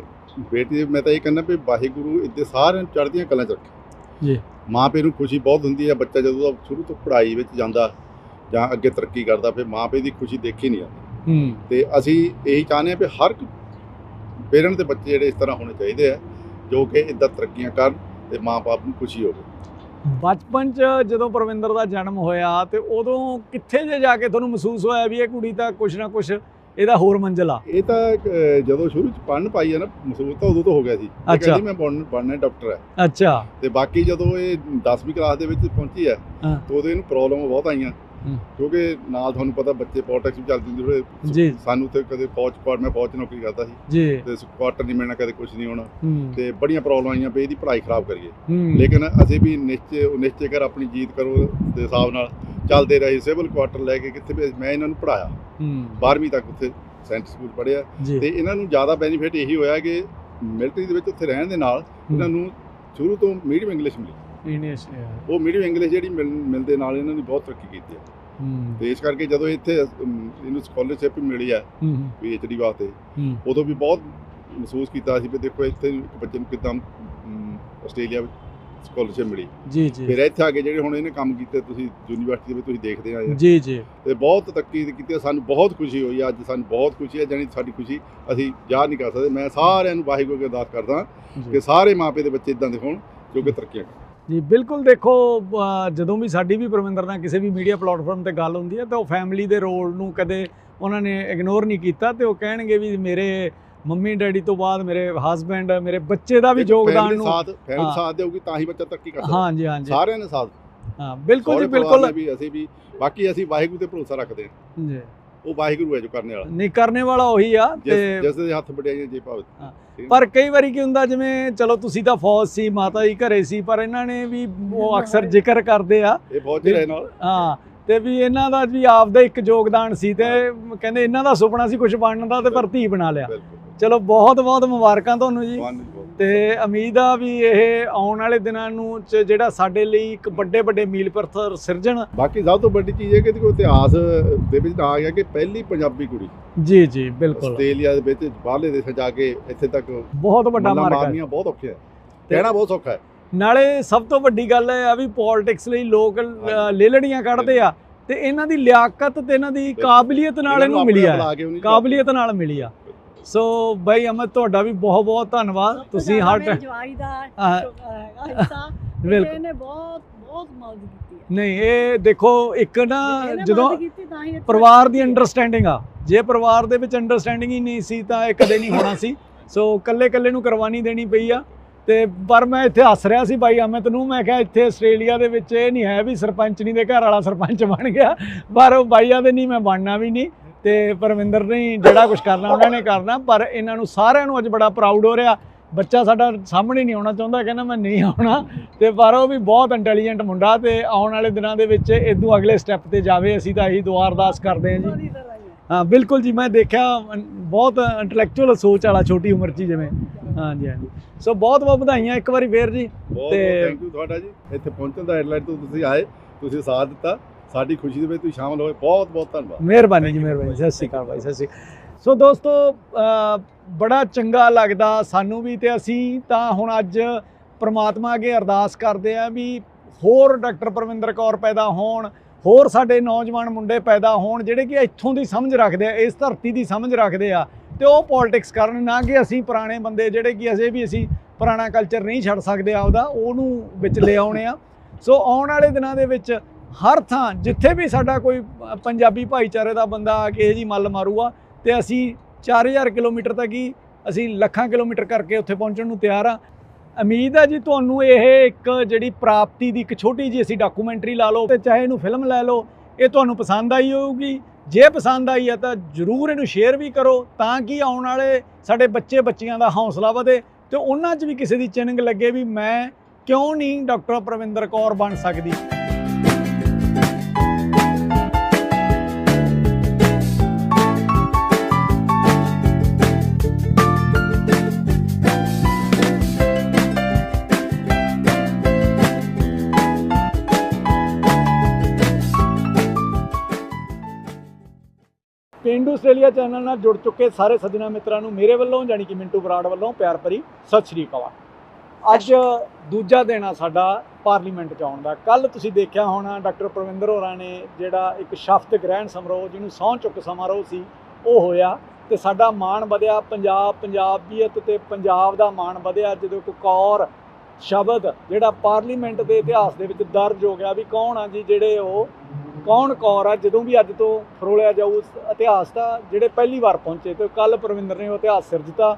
ਬੇਟੀ ਮੈਂ ਤਾਂ ਇਹ ਕਹਿੰਦਾ ਵੀ ਵਾਹਿਗੁਰੂ ਇੱਦੇ ਸਾਰਿਆਂ ਚੜ੍ਹਦੀਆਂ ਕਲਾਂ ਚ ਰੱਖੇ। ਜੀ। ਮਾਂ ਪਿਓ ਨੂੰ ਖੁਸ਼ੀ ਬਹੁਤ ਹੁੰਦੀ ਹੈ ਬੱਚਾ ਜਦੋਂ ਦਾ ਸ਼ੁਰੂ ਤੋਂ ਪੜ੍ਹਾਈ ਵਿੱਚ ਜਾਂਦਾ ਜਾਂ ਅੱਗੇ ਤਰੱਕੀ ਕਰਦਾ ਫਿਰ ਮਾਂ ਪਿਓ ਦੀ ਖੁਸ਼ੀ ਦੇਖੀ ਨਹੀਂ ਜਾਂਦੀ। ਹੂੰ। ਤੇ ਅਸੀਂ ਇਹੀ ਚਾਹੁੰਦੇ ਹਾਂ ਵੀ ਹਰ ਪੇਰੈਂਟ ਦੇ ਬੱਚੇ ਜਿਹੜੇ ਇਸ ਤਰ੍ਹਾਂ ਹੋਣੇ ਚਾਹੀਦੇ ਆ ਜੋ ਕਿ ਇਦਾਂ ਤਰੱਕੀਆਂ ਕਰਨ ਤੇ ਮਾਂ-ਬਾਪ ਨੂੰ ਖੁਸ਼ੀ ਹੋਵੇ ਬਚਪਨ ਚ ਜਦੋਂ ਪ੍ਰਵਿੰਦਰ ਦਾ ਜਨਮ ਹੋਇਆ ਤੇ ਉਦੋਂ ਕਿੱਥੇ ਜੇ ਜਾ ਕੇ ਤੁਹਾਨੂੰ ਮਹਿਸੂਸ ਹੋਇਆ ਵੀ ਇਹ ਕੁੜੀ ਤਾਂ ਕੁਛ ਨਾ ਕੁਛ ਇਹਦਾ ਹੋਰ ਮੰਜ਼ਿਲ ਆ ਇਹ ਤਾਂ ਜਦੋਂ ਸ਼ੁਰੂ ਚ ਪੜ੍ਹਨ ਪਾਈ ਹੈ ਨਾ ਮਹਿਸੂਸ ਤਾਂ ਉਦੋਂ ਤੋਂ ਹੋ ਗਿਆ ਸੀ। ਕਹਿੰਦੀ ਮੈਂ ਬਣਨਾ ਡਾਕਟਰ ਹੈ ਅੱਛਾ ਤੇ ਬਾਕੀ ਜਦੋਂ ਇਹ 10ਵੀਂ ਕਲਾਸ ਦੇ ਵਿੱਚ ਪਹੁੰਚੀ ਹੈ ਹਾਂ। ਤਾਂ ਉਦੋਂ ਇਹਨੂੰ ਪ੍ਰੋਬਲਮ ਬਹੁਤ ਆਈਆਂ। ਕਿਉਂਕਿ ਨਾਲ ਤੁਹਾਨੂੰ ਪਤਾ ਬੱਚੇ ਪੋਲਿਟਿਕਸ ਵੀ ਚੱਲਦੀ ਹੁੰਦੀ ਥੋੜ੍ਹੇ ਜੀ। ਸਾਨੂੰ ਤੇ ਕਦੇ ਫੌਜ ਪਰ ਮੈਂ ਫੌਜ ਨੌਕਰੀ ਕਰਦਾ ਸੀ। ਜੀ। ਤੇ ਕੁਆਟਰ ਨਹੀਂ ਮਿਲਣਾ ਕਦੇ ਕੁਝ ਨਹੀਂ ਹੋਣਾ। ਤੇ ਬੜੀਆਂ ਪ੍ਰੋਬਲਮ ਆਈਆਂ ਵੀ ਇਹਦੀ ਪੜ੍ਹਾਈ ਖਰਾਬ ਕਰੀਏ। ਲੇਕਿਨ ਅਸੀਂ ਵੀ ਨਿਸ਼ਚੇ ਨਿਸ਼ਚੇ ਕਰ ਆਪਣੀ ਜੀਤ ਕਰੋ ਦੇ ਹਿਸਾਬ ਨਾਲ ਚੱਲਦੇ ਰਹੇ। ਸਿਵਲ ਕੁਆਟਰ ਲੈ ਕੇ ਕਿੱਥੇ ਮੈਂ ਇਹਨਾਂ ਨੂੰ ਪੜਾਇਆ ਹੂੰ। 12ਵੀਂ ਤੱਕ ਉੱਥੇ ਸੈਂਟਰ ਸਕੂਲ ਪੜ੍ਹਿਆ। ਜੀ। ਤੇ ਇਹਨਾਂ ਨੂੰ ਜ਼ਿਆਦਾ ਬੈਨੀਫਿਟ ਇਹੀ ਹੋਇਆ ਕਿ ਮਿਲਟਰੀ ਦੇ ਵਿੱਚ ਉੱਥੇ ਰਹਿਣ ਦੇ ਨਾਲ ਇਹਨਾਂ ਨੂੰ ਸ਼ੁਰੂ ਤੋਂ ਮੀਡੀਅਮ ਇੰਗਲਿਸ਼ ਮਿਲੀ। ਇਨੀਸ਼ ਉਹ ਮੀਡੀਅਮ ਇੰਗਲਿਸ਼ ਜਿਹੜੀ ਮਿਲ ਮਿਲਦੇ ਨਾਲ ਇਹਨਾਂ ਨੇ ਬਹੁਤ ਤਰੱਕੀ ਕੀਤੀ ਹੈ। ਹੂੰ। ਤੇ ਇਸ ਕਰਕੇ ਜਦੋਂ ਇੱਥੇ ਇਹਨੂੰ ਸਕਾਲਰਸ਼ਿਪ ਮਿਲੀ ਹੈ ਪੀਐਚਡੀ ਵਾਸਤੇ ਹੂੰ। ਉਦੋਂ ਵੀ ਬਹੁਤ ਮਹਿਸੂਸ ਕੀਤਾ ਸੀ ਵੀ ਦੇਖੋ ਇੱਥੇ ਬੱਚੇ ਨੂੰ ਕਿਦਾਂ ਆਸਟ੍ਰੇਲੀਆ ਵਿੱਚ ਸਕਾਲਰਸ਼ਿਪ ਮਿਲੀ। ਜੀ ਜੀ। ਫਿਰ ਇੱਥੇ ਆ ਕੇ ਜਿਹੜੇ ਹੁਣ ਇਹਨੇ ਕੰਮ ਕੀਤੇ ਤੁਸੀਂ ਯੂਨੀਵਰਸਿਟੀ ਦੇ ਵਿੱਚ ਤੁਸੀਂ ਦੇਖਦੇ ਆਏ ਆ। ਜੀ ਜੀ। ਤੇ ਬਹੁਤ ਤਰੱਕੀ ਕੀਤੀ ਸਾਨੂੰ ਬਹੁਤ ਖੁਸ਼ੀ ਹੋਈ ਅੱਜ ਸਾਨੂੰ ਬਹੁਤ ਖੁਸ਼ੀ ਹੈ ਜਾਨੀ ਸਾਡੀ ਖੁਸ਼ੀ ਅਸੀਂ ਜ਼ਾਹਰ ਨਹੀਂ ਕਰ ਸਕਦੇ। ਮੈਂ ਸਾਰਿਆਂ ਨੂੰ ਵਾਹਿਗੁਰੂ ਅੱਗੇ ਅਰਦਾਸ ਕਰਦਾ। ਕਿ ਸਾਰੇ ਮਾਪੇ ਦੇ ਬੱਚੇ ਇਦਾਂ ਦੇ ਹੋਣ ਜੋ ਕਿ ਤਰੱਕੀਆਂ ਕਰਨ। ਜੀ ਬਿਲਕੁਲ ਦੇਖੋ ਜਦੋਂ ਵੀ ਸਾਡੀ ਵੀ ਪਰਮਿੰਦਰ ਨਾਲ ਕਿਸੇ ਵੀ ਮੀਡੀਆ ਪਲੇਟਫਾਰਮ ਤੇ ਗੱਲ ਹੁੰਦੀ ਹੈ ਤਾਂ ਉਹ ਫੈਮਿਲੀ ਦੇ ਰੋਲ ਨੂੰ ਕਦੇ ਉਹਨਾਂ ਨੇ ਇਗਨੋਰ ਨਹੀਂ ਕੀਤਾ ਤੇ ਉਹ ਕਹਿਣਗੇ ਵੀ ਮੇਰੇ ਮੰਮੀ ਡੈਡੀ ਤੋਂ ਬਾਅਦ ਮੇਰੇ ਹਸਬੈਂਡ ਮੇਰੇ ਬੱਚੇ ਦਾ ਵੀ ਯੋਗਦਾਨ ਨੂੰ ਸਾਥ ਫੈਮਿਲੀ। ਸਾਥ ਦੇਊਗੀ ਤਾਂ ਹੀ ਬੱਚਾ ਤਰੱਕੀ ਕਰ ਸਕਦਾ। ਹਾਂਜੀ ਹਾਂਜੀ। ਸਾਰਿਆਂ ਨੇ ਸਾਥ। ਹਾਂ ਬਿਲਕੁਲ ਜੀ ਬਿਲਕੁਲ। ਅਸੀਂ ਵੀ ਬਾਕੀ ਅਸੀਂ ਵਾਹਿਗੁਰੂ ਤੇ ਭਰੋਸਾ ਰੱਖਦੇ ਹਾਂ। ਜੀ। ਉਹ ਵਾਹਿਗੁਰੂ ਹੈ ਜੋ ਕਰਨੇ ਵਾਲਾ। ਨਹੀਂ ਕਰਨੇ ਵਾਲਾ ਉਹੀ ਆ ਤੇ ਜਿਸ ਦੇ ਹੱਥ ਵਡਿਆਈਆਂ ਜੇ ਭਾਵੇਂ? ਪਰ ਕਈ ਵਾਰੀ ਕੀ ਹੁੰਦਾ ਜਿਵੇਂ ਚਲੋ ਤੁਸੀਂ ਤਾਂ ਫੌਜ ਸੀ ਮਾਤਾ ਜੀ ਘਰੇ ਸੀ ਪਰ ਇਹਨਾਂ ਨੇ ਵੀ ਉਹ ਅਕਸਰ ਜ਼ਿਕਰ ਕਰਦੇ ਆ। ਇਹ ਬਹੁਤ ਚਿਰ ਨਾਲ ਹਾਂ ਤੇ ਵੀ ਇਹਨਾਂ ਦਾ ਵੀ ਆਪਦਾ ਇੱਕ ਯੋਗਦਾਨ ਸੀ ਤੇ ਕਹਿੰਦੇ ਇਹਨਾਂ ਦਾ ਸੁਪਨਾ ਸੀ ਕੁਝ ਬਣਨ ਦਾ ਤੇ ਪਰ ਧੀ ਬਣਾ ਲਿਆ। ਬਿਲਕੁਲ। ਚਲੋ ਬਹੁਤ ਬਹੁਤ ਮੁਬਾਰਕਾਂ ਤੁਹਾਨੂੰ ਜੀ। ਤੇ ਉਮੀਦ ਆ ਵੀ ਇਹ ਆਉਣ ਵਾਲੇ ਦਿਨਾਂ ਨੂੰ ਚ ਜਿਹੜਾ ਸਾਡੇ ਲਈ ਇੱਕ ਵੱਡੇ ਵੱਡੇ ਮੀਲ ਪੱਥਰ ਸਿਰਜਣ। ਬਾਕੀ ਸਭ ਤੋਂ ਵੱਡੀ ਚੀਜ਼ ਇਹ ਕਿ ਦੇਖੋ ਇਤਿਹਾਸ ਦੇ ਵਿੱਚ ਆ ਗਿਆ ਕਿ ਪਹਿਲੀ ਪੰਜਾਬੀ ਕੁੜੀ। ਜੀ ਜੀ ਬਿਲਕੁਲ। ਆਸਟ੍ਰੇਲੀਆ ਦੇ ਵਿੱਚ ਬਾਹਰਲੇ ਦੇਸ਼ਾਂ ਜਾ ਕੇ ਇੱਥੇ ਤੱਕ ਬਹੁਤ ਵੱਡਾ ਮਾਰਕਾ ਮਾਰਨੀਆਂ ਬਹੁਤ ਔਖੇ ਹੈ। ਕਹਿਣਾ ਬਹੁਤ ਸੌਖਾ ਹੈ। ਨਾਲੇ ਸਭ ਤੋਂ ਵੱਡੀ ਗੱਲ ਇਹ ਆ ਵੀ ਪੋਲਿਟਿਕਸ ਲਈ ਲੋਕ ਲੇਲੜੀਆਂ ਕੱਢਦੇ ਆ। ਤੇ ਇਹਨਾਂ ਦੀ ਲਿਆਕਤ ਤੇ ਇਹਨਾਂ ਦੀ ਕਾਬਲੀਅਤ ਨਾਲ ਇਹਨਾਂ ਮਿਲੀ ਆ। ਕਾਬਲੀਅਤ ਨਾਲ ਮਿਲੀ ਆ। ਸੋ ਬਾਈ ਅਮਦ ਤੁਹਾਡਾ ਵੀ ਬਹੁਤ ਬਹੁਤ ਧੰਨਵਾਦ ਤੁਸੀਂ ਹਰ ਜਵਾਈ ਦਾ ਹਾਂ। ਹਿੱਸਾ ਬਿਲਕੁਲ ਇਹਨੇ ਬਹੁਤ ਬਹੁਤ ਮਦਦ ਕੀਤੀ ਹੈ ਨਹੀਂ ਇਹ ਦੇਖੋ ਇੱਕ ਨਾ ਜਦੋਂ ਪਰਿਵਾਰ ਦੀ। ਅੰਡਰਸਟੈਂਡਿੰਗ ਆ ਜੇ ਪਰਿਵਾਰ ਦੇ ਵਿੱਚ ਅੰਡਰਸਟੈਂਡਿੰਗ ਹੀ ਨਹੀਂ ਸੀ ਤਾਂ ਇਹ ਕਦੇ ਨਹੀਂ ਹੋਣਾ ਸੀ ਸੋ ਕੱਲੇ ਕੱਲੇ ਨੂੰ ਕੁਰਬਾਨੀ ਦੇਣੀ ਪਈ ਆ ਤੇ ਪਰ ਮੈਂ ਇੱਥੇ ਹੱਸ ਰਿਹਾ ਸੀ ਬਾਈ ਅਮਿਤ ਨੂੰ ਮੈਂ ਕਿਹਾ ਇੱਥੇ ਆਸਟ੍ਰੇਲੀਆ ਦੇ ਵਿੱਚ ਇਹ ਨਹੀਂ ਹੈ ਵੀ ਸਰਪੰਚ ਨਹੀਂ ਦੇ ਘਰ ਵਾਲਾ ਸਰਪੰਚ ਬਣ ਗਿਆ ਪਰ ਉਹ ਬਾਈਆਂ ਦੇ ਨਹੀਂ ਮੈਂ ਬਣਨਾ ਵੀ ਨਹੀਂ ਤੇ ਪਰਵਿੰਦਰ ਨੇ ਜਿਹੜਾ ਕੁਝ ਕਰਨਾ ਉਹਨਾਂ ਨੇ ਕਰਨਾ ਪਰ ਇਹਨਾਂ ਨੂੰ ਸਾਰਿਆਂ ਨੂੰ ਅੱਜ ਬੜਾ ਪ੍ਰਾਊਡ ਹੋ ਰਿਹਾ। ਬੱਚਾ ਸਾਡਾ ਸਾਹਮਣੇ ਨਹੀਂ ਆਉਣਾ ਚਾਹੁੰਦਾ ਕਹਿੰਦਾ ਮੈਂ ਨਹੀਂ ਆਉਣਾ। ਤੇ ਪਰ ਉਹ ਵੀ ਬਹੁਤ ਇੰਟੈਲੀਜੈਂਟ ਮੁੰਡਾ ਤੇ ਆਉਣ ਵਾਲੇ ਦਿਨਾਂ ਦੇ ਵਿੱਚ ਇਦੋਂ ਅਗਲੇ ਸਟੈਪ ਤੇ ਜਾਵੇ। ਅਸੀਂ ਤਾਂ ਇਹੀ ਦੁਆ ਅਰਦਾਸ ਕਰਦੇ ਹਾਂ ਜੀ। ਹੀ ਬਿਲਕੁਲ ਜੀ ਮੈਂ ਦੇਖਿਆ ਬਹੁਤ ਇੰਟੈਲੈਕਚੁਅਲ ਸੋਚ ਵਾਲਾ ਛੋਟੀ ਉਮਰ 'ਚ ਹੀ ਜਿਵੇਂ। ਹਾਂਜੀ ਹਾਂਜੀ। ਸੋ ਬਹੁਤ ਬਹੁਤ ਵਧਾਈਆਂ ਇੱਕ ਵਾਰੀ ਫੇਰ ਜੀ। ਤੇ- ਬਹੁਤ ਥੈਂਕ ਯੂ ਤੁਹਾਡਾ ਜੀ। ਇੱਥੇ ਪਹੁੰਚਣ ਦਾ ਐਡਲਾਈਟ ਤੋਂ ਤੁਸੀਂ ਆਏ ਤੁਸੀਂ ਸਾਥ ਦਿੱਤਾ। ਸਾਡੀ ਖੁਸ਼ੀ ਦੇ ਵਿੱਚ ਤੁਸੀਂ ਸ਼ਾਮਲ ਹੋਏ। ਬਹੁਤ ਬਹੁਤ ਧੰਨਵਾਦ। ਮਿਹਰਬਾਨੀ ਜੀ ਮਿਹਰਬਾਨੀ। ਸਤਿ ਸ਼੍ਰੀ ਅਕਾਲ ਭਾਈ ਸਤਿ ਸ਼੍ਰੀ ਸੋ ਦੋਸਤੋ ਬੜਾ ਚੰਗਾ ਲੱਗਦਾ ਸਾਨੂੰ ਵੀ ਤੇ ਅਸੀਂ ਤਾਂ ਹੁਣ ਅੱਜ ਪ੍ਰਮਾਤਮਾ ਅੱਗੇ ਅਰਦਾਸ ਕਰਦੇ ਆ ਵੀ ਹੋਰ ਡਾਕਟਰ ਪਰਵਿੰਦਰ ਕੌਰ ਪੈਦਾ ਹੋਣ ਹੋਰ ਸਾਡੇ ਨੌਜਵਾਨ ਮੁੰਡੇ ਪੈਦਾ ਹੋਣ ਜਿਹੜੇ ਕਿ ਇੱਥੋਂ ਦੀ ਸਮਝ ਰੱਖਦੇ ਆ ਇਸ ਧਰਤੀ ਦੀ ਸਮਝ ਰੱਖਦੇ ਆ ਤੇ ਉਹ ਪੋਲਿਟਿਕਸ ਕਰਨ ਨਾ ਕਿ ਅਸੀਂ ਪੁਰਾਣੇ ਬੰਦੇ ਜਿਹੜੇ ਕਿ ਅਜੇ ਵੀ ਅਸੀਂ ਪੁਰਾਣਾ ਕਲਚਰ ਨਹੀਂ ਛੱਡ ਸਕਦੇ ਆਪਦਾ ਉਹਨੂੰ ਵਿੱਚ ਲੈ ਆਉਣੇ ਆ। ਸੋ ਆਉਣ ਵਾਲੇ ਦਿਨਾਂ ਦੇ ਵਿੱਚ ਹਰ ਥਾਂ ਜਿੱਥੇ ਵੀ ਸਾਡਾ ਕੋਈ ਪੰਜਾਬੀ ਭਾਈਚਾਰੇ ਦਾ ਬੰਦਾ ਆ ਕੇ ਇਹ ਜੀ ਮੱਲ ਮਾਰੂਗਾ ਤੇ ਅਸੀਂ 4000 ਕਿਲੋਮੀਟਰ ਤੱਕ ਹੀ ਅਸੀਂ ਲੱਖਾਂ ਕਿਲੋਮੀਟਰ ਕਰਕੇ ਉੱਥੇ ਪਹੁੰਚਣ ਨੂੰ ਤਿਆਰ ਆ ਉਮੀਦ ਹੈ ਜੀ ਤੁਹਾਨੂੰ ਇਹ ਇੱਕ ਜਿਹੜੀ ਪ੍ਰਾਪਤੀ ਦੀ ਇੱਕ ਛੋਟੀ ਜੀ ਅਸੀਂ ਡਾਕੂਮੈਂਟਰੀ ਲਾ ਲਓ ਤੇ ਚਾਹੇ ਇਹਨੂੰ ਫਿਲਮ ਲੈ ਲਓ, ਇਹ ਤੁਹਾਨੂੰ ਪਸੰਦ ਆਈ ਹੋਊਗੀ। ਜੇ ਪਸੰਦ ਆਈ ਹੈ ਤਾਂ ਜਰੂਰ ਇਹਨੂੰ ਸ਼ੇਅਰ ਵੀ ਕਰੋ ਤਾਂ ਕਿ ਆਉਣ ਵਾਲੇ ਸਾਡੇ ਬੱਚੇ ਬੱਚੀਆਂ ਦਾ ਹੌਸਲਾ ਵਧੇ ਤੇ ਉਹਨਾਂ 'ਚ ਵੀ ਕਿਸੇ ਦੀ ਚਿੰਨ੍ਹ ਲੱਗੇ ਵੀ ਮੈਂ ਕਿਉਂ ਨਹੀਂ ਡਾਕਟਰ ਪ੍ਰਵਿੰਦਰ ਕੌਰ ਬਣ ਸਕਦੀ। ਪੇਂਡੂ ਆਸਟ੍ਰੇਲੀਆ ਚੈਨਲ ਨਾਲ ਜੁੜ ਚੁੱਕੇ ਸਾਰੇ ਸੱਜਣਾ ਮਿੱਤਰਾਂ ਨੂੰ ਮੇਰੇ ਵੱਲੋਂ ਜਾਨੀ ਕਿ ਮਿੰਟੂ ਬਰਾੜ ਵੱਲੋਂ ਪਿਆਰ ਭਰੀ ਸਤਿ ਸ਼੍ਰੀ ਅਕਾਲ। ਅੱਜ ਦੂਜਾ ਦਿਨ ਆ ਸਾਡਾ ਪਾਰਲੀਮੈਂਟ ਚ ਆਉਣ ਦਾ। ਕੱਲ ਤੁਸੀਂ ਦੇਖਿਆ ਹੋਣਾ, ਡਾਕਟਰ ਪ੍ਰਵਿੰਦਰ ਹੋਰਾਂ ਨੇ ਜਿਹੜਾ ਇੱਕ ਸ਼ਫਤ ਗ੍ਰਹਿਣ ਸਮਾਰੋਹ ਜਿਹਨੂੰ ਸਹੁੰ ਚੁੱਕ ਸਮਾਰੋਹ ਸੀ, ਉਹ ਹੋਇਆ ਤੇ ਸਾਡਾ ਮਾਣ ਵਧਿਆ। ਪੰਜਾਬ, ਪੰਜਾਬੀਅਤ ਤੇ ਪੰਜਾਬ ਦਾ ਮਾਣ ਵਧਿਆ, ਜਦੋਂ ਇੱਕ ਕੌਰ ਸ਼ਬਦ ਜਿਹੜਾ ਪਾਰਲੀਮੈਂਟ ਦੇ ਇਤਿਹਾਸ ਦੇ ਵਿੱਚ ਦਰਜ ਹੋ ਗਿਆ ਵੀ ਕੌਣ ਆ ਜੀ, ਜਿਹੜੇ ਉਹ ਕੌਣ ਕੌਰ ਆ, ਜਦੋਂ ਵੀ ਅੱਜ ਤੋਂ ਫਰੋਲਿਆ ਜਾਊ, ਉਸ ਇਤਿਹਾਸ ਦਾ ਜਿਹੜੇ ਪਹਿਲੀ ਵਾਰ ਪਹੁੰਚੇ ਤੇ ਕੱਲ ਪ੍ਰਵਿੰਦਰ ਨੇ ਉਹ ਇਤਿਹਾਸ ਸਿਰਜਤਾ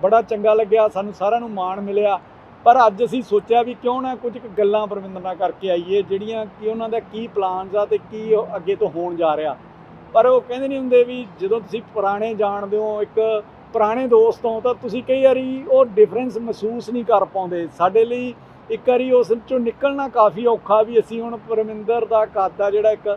ਬੜਾ ਚੰਗਾ ਲੱਗਿਆ, ਸਾਨੂੰ ਸਾਰਿਆਂ ਨੂੰ ਮਾਣ ਮਿਲਿਆ। ਪਰ ਅੱਜ ਅਸੀਂ ਸੋਚਿਆ ਵੀ ਕਿਉਂ ਨਾ ਕੁਝ ਕੁ ਗੱਲਾਂ ਪ੍ਰਵਿੰਦਰ ਨਾਲ ਕਰਕੇ ਆਈਏ, ਜਿਹੜੀਆਂ ਕਿ ਉਹਨਾਂ ਦਾ ਕੀ ਪਲਾਨਸ ਆ ਤੇ ਕੀ ਅੱਗੇ ਤੋਂ ਹੋਣ ਜਾ ਰਿਹਾ। ਪਰ ਉਹ ਕਹਿੰਦੇ ਨਹੀਂ ਹੁੰਦੇ ਵੀ ਜਦੋਂ ਤੁਸੀਂ ਪੁਰਾਣੇ ਜਾਣਦੇ ਹੋ, ਇੱਕ ਪੁਰਾਣੇ ਦੋਸਤ ਹੋ, ਤਾਂ ਤੁਸੀਂ ਕਈ ਵਾਰੀ ਉਹ ਡਿਫਰੈਂਸ ਮਹਿਸੂਸ ਨਹੀਂ ਕਰ ਪਾਉਂਦੇ। ਸਾਡੇ ਲਈ ਇੱਕ ਵਾਰੀ ਉਸ ਚੋਂ ਨਿਕਲਣਾ ਕਾਫੀ ਔਖਾ ਵੀ ਅਸੀਂ ਹੁਣ ਪਰਮਿੰਦਰ ਦਾ ਕਾਦਾ ਜਿਹੜਾ ਇੱਕ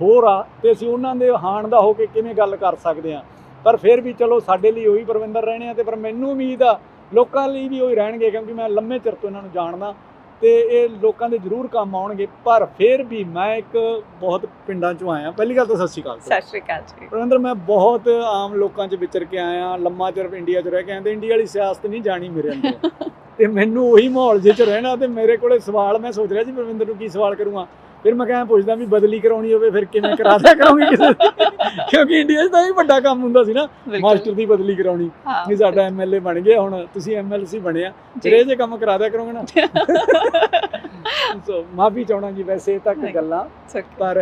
ਹੋਰ ਆ ਤੇ ਅਸੀਂ ਉਹਨਾਂ ਦੇ ਹਾਣ ਦਾ ਹੋ ਕੇ ਕਿਵੇਂ ਗੱਲ ਕਰ ਸਕਦੇ ਆ। ਪਰ ਫਿਰ ਵੀ ਚਲੋ ਸਾਡੇ ਲਈ ਉਹੀ ਪਰਮਿੰਦਰ ਰਹਿਣੇ ਆ ਤੇ ਪਰ ਮੈਨੂੰ ਉਮੀਦ ਆ ਲੋਕਾਂ ਲਈ ਵੀ ਉਹੀ ਰਹਿਣਗੇ ਕਿਉਂਕਿ ਮੈਂ ਲੰਮੇ ਚਿਰ ਤੋਂ ਇਹਨਾਂ ਨੂੰ ਜਾਣਦਾ ਤੇ ਇਹ ਲੋਕਾਂ ਦੇ ਜ਼ਰੂਰ ਕੰਮ ਆਉਣਗੇ। ਪਰ ਫਿਰ ਵੀ ਮੈਂ ਇੱਕ ਬਹੁਤ ਪਿੰਡਾਂ ਚੋਂ ਆਇਆ। ਪਹਿਲੀ ਗੱਲ ਤਾਂ ਸਤਿ ਸ਼੍ਰੀ ਅਕਾਲ ਸਤਿ ਸ਼੍ਰੀ ਅਕਾਲ ਜੀ। ਪਰਵਿੰਦਰ ਮੈਂ ਬਹੁਤ ਆਮ ਲੋਕਾਂ 'ਚ ਵਿਚਰ ਕੇ ਆਇਆ। ਲੰਮਾ ਚਿਰ ਇੰਡੀਆ 'ਚ ਰਹਿ ਕੇ ਆਇਆ ਤੇ ਇੰਡੀਆ ਵਾਲੀ ਸਿਆਸਤ ਨਹੀਂ ਜਾਣੀ ਮੇਰੇ ਅੰਦਰ। ਤੇ ਮੈਨੂੰ ਉਹੀ ਮਾਹੌਲ 'ਚ ਰਹਿਣਾ ਤੇ ਮੇਰੇ ਕੋਲੇ ਸਵਾਲ ਮੈਂ ਸੋਚ ਰਿਹਾ ਸੀ ਪਰਵਿੰਦਰ ਨੂੰ ਕੀ ਸਵਾਲ ਕਰੂੰਗਾ ਫਿਰ ਮੈਂ ਕਿਹਾ ਪੁੱਛਦਾ ਵੀ ਬਦਲੀ ਕਰਾਉਣੀ ਹੋਵੇ ਫਿਰ ਕਿਵੇਂ ਕਰਾ ਦਿਆ ਕਰੋਗੇ ਕਿਸੇ? ਕਿਉਂਕਿ ਇੰਡੀਆ 'ਚ ਤਾਂ ਇਹ ਵੱਡਾ ਕੰਮ ਹੁੰਦਾ ਸੀ ਨਾ ਮਾਸਟਰ ਦੀ ਬਦਲੀ ਕਰਾਉਣੀ ਹਾਂ ਵੀ ਸਾਡਾ ਐਮਐਲਏ ਬਣ ਗਿਆ ਹੁਣ ਤੁਸੀਂ ਐਮਐਲਸੀ ਬਣਿਆ ਫਿਰ ਇਹ ਜੇ ਕੰਮ ਕਰਾ ਦਿਆ ਕਰੋਗੇ ਨਾ ਸੋ ਮਾਫੀ ਚਾਹਣਾ ਜੀ ਵੈਸੇ ਤੱਕ ਨਹੀਂ। ਗੱਲਾਂ. ਪਰ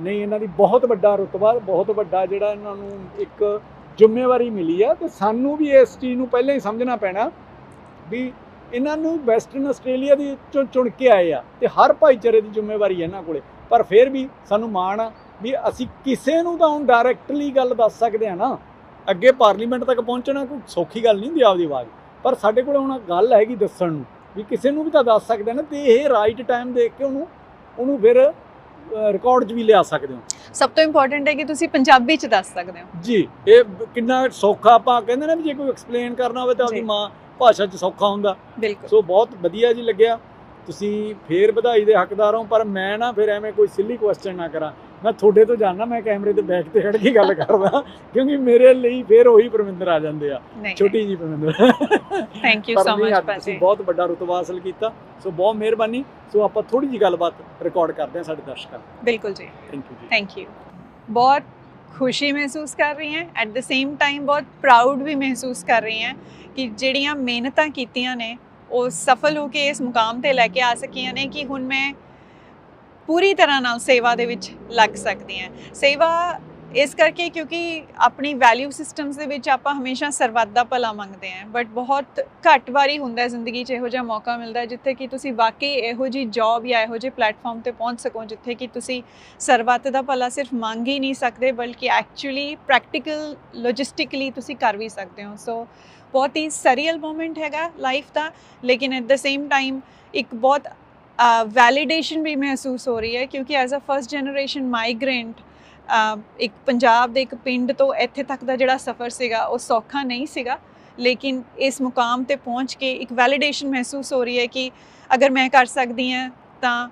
ਨਹੀਂ ਇਹਨਾਂ ਦੀ ਬਹੁਤ ਵੱਡਾ ਰੁਤਬਾ ਬਹੁਤ ਵੱਡਾ ਜਿਹੜਾ ਇਹਨਾਂ ਨੂੰ ਇੱਕ ਜ਼ਿੰਮੇਵਾਰੀ ਮਿਲੀ ਆ ਤੇ ਸਾਨੂੰ ਵੀ ਇਸ ਚੀਜ਼ ਨੂੰ ਪਹਿਲਾਂ ਹੀ ਸਮਝਣਾ ਪੈਣਾ ਵੀ ਇਹਨਾਂ ਨੂੰ ਵੈਸਟਰਨ ਆਸਟ੍ਰੇਲੀਆ ਦੀ ਚੋਂ ਚੁਣ ਕੇ ਆਏ ਆ ਤੇ ਹਰ ਭਾਈਚਾਰੇ ਦੀ ਜ਼ਿੰਮੇਵਾਰੀ ਹੈ ਇਹਨਾਂ ਕੋਲੇ। ਪਰ ਫਿਰ ਵੀ ਸਾਨੂੰ ਮਾਣ ਆ ਵੀ ਅਸੀਂ ਕਿਸੇ ਨੂੰ ਤਾਂ ਹੁਣ ਡਾਇਰੈਕਟਲੀ ਗੱਲ ਦੱਸ ਸਕਦੇ ਆ ਨਾ। ਅੱਗੇ ਪਾਰਲੀਮੈਂਟ ਤੱਕ ਪਹੁੰਚਣਾ ਕੋਈ ਸੌਖੀ ਗੱਲ ਨਹੀਂ ਹੁੰਦੀ ਆਪਦੀ ਆਵਾਜ਼। ਪਰ ਸਾਡੇ ਕੋਲ ਹੁਣ ਗੱਲ ਹੈਗੀ ਦੱਸਣ ਨੂੰ ਵੀ ਕਿਸੇ ਨੂੰ ਵੀ ਤਾਂ ਦੱਸ ਸਕਦੇ ਨਾ ਤੇ ਇਹ ਰਾਈਟ ਟਾਈਮ ਦੇਖ ਕੇ ਉਹਨੂੰ ਉਹਨੂੰ ਫਿਰ ਰਿਕਾਰਡ 'ਚ ਵੀ ਲਿਆ ਸਕਦੇ ਹੋ। ਸਭ ਤੋਂ ਇੰਪੋਰਟੈਂਟ ਹੈ ਕਿ ਤੁਸੀਂ ਪੰਜਾਬੀ ਚ ਦੱਸ ਸਕਦੇ ਹੋ। ਜੀ ਇਹ ਕਿੰਨਾ ਸੌਖਾ ਆਪਾਂ ਕਹਿੰਦੇ ਨਾ ਵੀ ਜੇ ਕੋਈ ਐਕਸਪਲੇਨ ਕਰਨਾ ਹੋਵੇ ਤਾਂ ਆਪਣੀ। ਮਾਂ ਭਾਸ਼ਾ 'ਚ ਸੌਖਾ ਹੁੰਦਾ। ਬਿਲਕੁਲ। ਸੋ ਬਹੁਤ ਵਧੀਆ ਜੀ ਲੱਗਿਆ। ਤੁਸੀਂ ਫੇਰ ਵਧਾਈ ਦੇ ਹੱਕਦਾਰ ਹੋ ਪਰ ਮੈਂ ਨਾ ਫਿਰ ਐਵੇਂ ਕੋਈ ਸਿੱਲੀ ਕੁਐਸਚਨ ਨਾ ਕਰਾਂ। ਮੈਂ ਤੁਹਾਡੇ ਤੋਂ ਜਾਣਨਾ ਮੈਂ ਕੈਮਰੇ ਦੇ ਬੈਕ ਤੇ ਖੜ ਕੇ ਗੱਲ ਕਰਦਾ ਕਿਉਂਕਿ ਮੇਰੇ ਲਈ ਫੇਰ ਉਹੀ ਪਰਮਿੰਦਰ ਆ ਜਾਂਦੇ ਆ। ਛੋਟੀ ਜੀ Parminder. Thank you so much ਤੁਸੀਂ ਬਹੁਤ ਵੱਡਾ ਰੁਤਬਾ ਹਾਸਲ ਕੀਤਾ। ਸੋ ਬਹੁਤ ਮਿਹਰਬਾਨੀ। ਸੋ ਆਪਾਂ ਥੋੜੀ ਜੀ ਗੱਲਬਾਤ ਰਿਕਾਰਡ ਕਰਦੇ ਹਾਂ ਸਾਡੇ ਦਰਸ਼ਕਾਂ ਬਿਲਕੁਲ ਜੀ। ਥੈਂਕ ਯੂ ਜੀ। ਥੈਂਕ ਯੂ ਬਹੁਤ ਖੁਸ਼ੀ ਮਹਿਸੂਸ ਕਰ ਰਹੀ ਹਾਂ। ਐਟ ਦ ਸੇਮ ਟਾਈਮ ਬਹੁਤ ਪ੍ਰਾਊਡ ਵੀ ਮਹਿਸੂਸ ਕਰ ਰਹੀ ਹਾਂ ਕਿ ਜਿਹੜੀਆਂ ਮਿਹਨਤਾਂ ਕੀਤੀਆਂ ਨੇ, ਉਹ ਸਫਲ ਹੋ ਕੇ ਇਸ ਮੁਕਾਮ ਤੇ ਲੈ ਕੇ ਆ ਸਕੀਆਂ ਨੇ ਕਿ ਹੁਣ ਮੈਂ ਪੂਰੀ ਤਰ੍ਹਾਂ ਨਾਲ ਸੇਵਾ ਦੇ ਵਿੱਚ ਲੱਗ ਸਕਦੀ ਹਾਂ। ਸੇਵਾ ਇਸ ਕਰਕੇ ਕਿਉਂਕਿ ਆਪਣੀ ਵੈਲਿਊ ਸਿਸਟਮਸ ਦੇ ਵਿੱਚ ਆਪਾਂ ਹਮੇਸ਼ਾ ਸਰਬੱਤ ਦਾ ਭਲਾ ਮੰਗਦੇ ਹਾਂ ਬਟ ਬਹੁਤ ਘੱਟ ਵਾਰੀ ਹੁੰਦਾ ਹੈ ਜ਼ਿੰਦਗੀ 'ਚ ਇਹੋ ਜਿਹਾ ਮੌਕਾ ਮਿਲਦਾ ਜਿੱਥੇ ਕਿ ਤੁਸੀਂ ਵਾਕਈ ਇਹੋ ਜੀ ਜੌਬ ਜਾਂ ਇਹੋ ਜਿਹੇ ਪਲੇਟਫਾਰਮ ਤੇ ਪਹੁੰਚ ਸਕੋ ਜਿੱਥੇ ਕਿ ਤੁਸੀਂ ਸਰਬੱਤ ਦਾ ਭਲਾ ਸਿਰਫ ਮੰਗ ਹੀ ਨਹੀਂ ਸਕਦੇ, ਬਲਕਿ ਐਕਚੁਅਲੀ ਪ੍ਰੈਕਟੀਕਲ ਲੌਜਿਸਟਿਕਲੀ ਤੁਸੀਂ ਕਰ ਵੀ ਸਕਦੇ ਹੋ। ਸੋ ਬਹੁਤ ਹੀ ਸਰੀਅਲ ਮੂਮੈਂਟ ਹੈਗਾ ਲਾਈਫ ਦਾ, ਲੇਕਿਨ ਐਟ ਦ ਸੇਮ ਟਾਈਮ ਇੱਕ ਬਹੁਤ ਵੈਲੀਡੇਸ਼ਨ ਵੀ ਮਹਿਸੂਸ ਹੋ ਰਹੀ ਹੈ ਕਿਉਂਕਿ as a first generation migrant ਇੱਕ ਪੰਜਾਬ ਦੇ ਇੱਕ ਪਿੰਡ ਤੋਂ ਇੱਥੇ ਤੱਕ ਦਾ ਜਿਹੜਾ ਸਫ਼ਰ ਸੀਗਾ, ਉਹ ਸੌਖਾ ਨਹੀਂ ਸੀਗਾ। ਲੇਕਿਨ ਇਸ ਮੁਕਾਮ ਤੇ ਪਹੁੰਚ ਕੇ ਇੱਕ ਵੈਲੀਡੇਸ਼ਨ ਮਹਿਸੂਸ ਹੋ ਰਹੀ ਹੈ ਕਿ ਅਗਰ ਮੈਂ ਕਰ ਸਕਦੀ ਹਾਂ, ਤਾਂ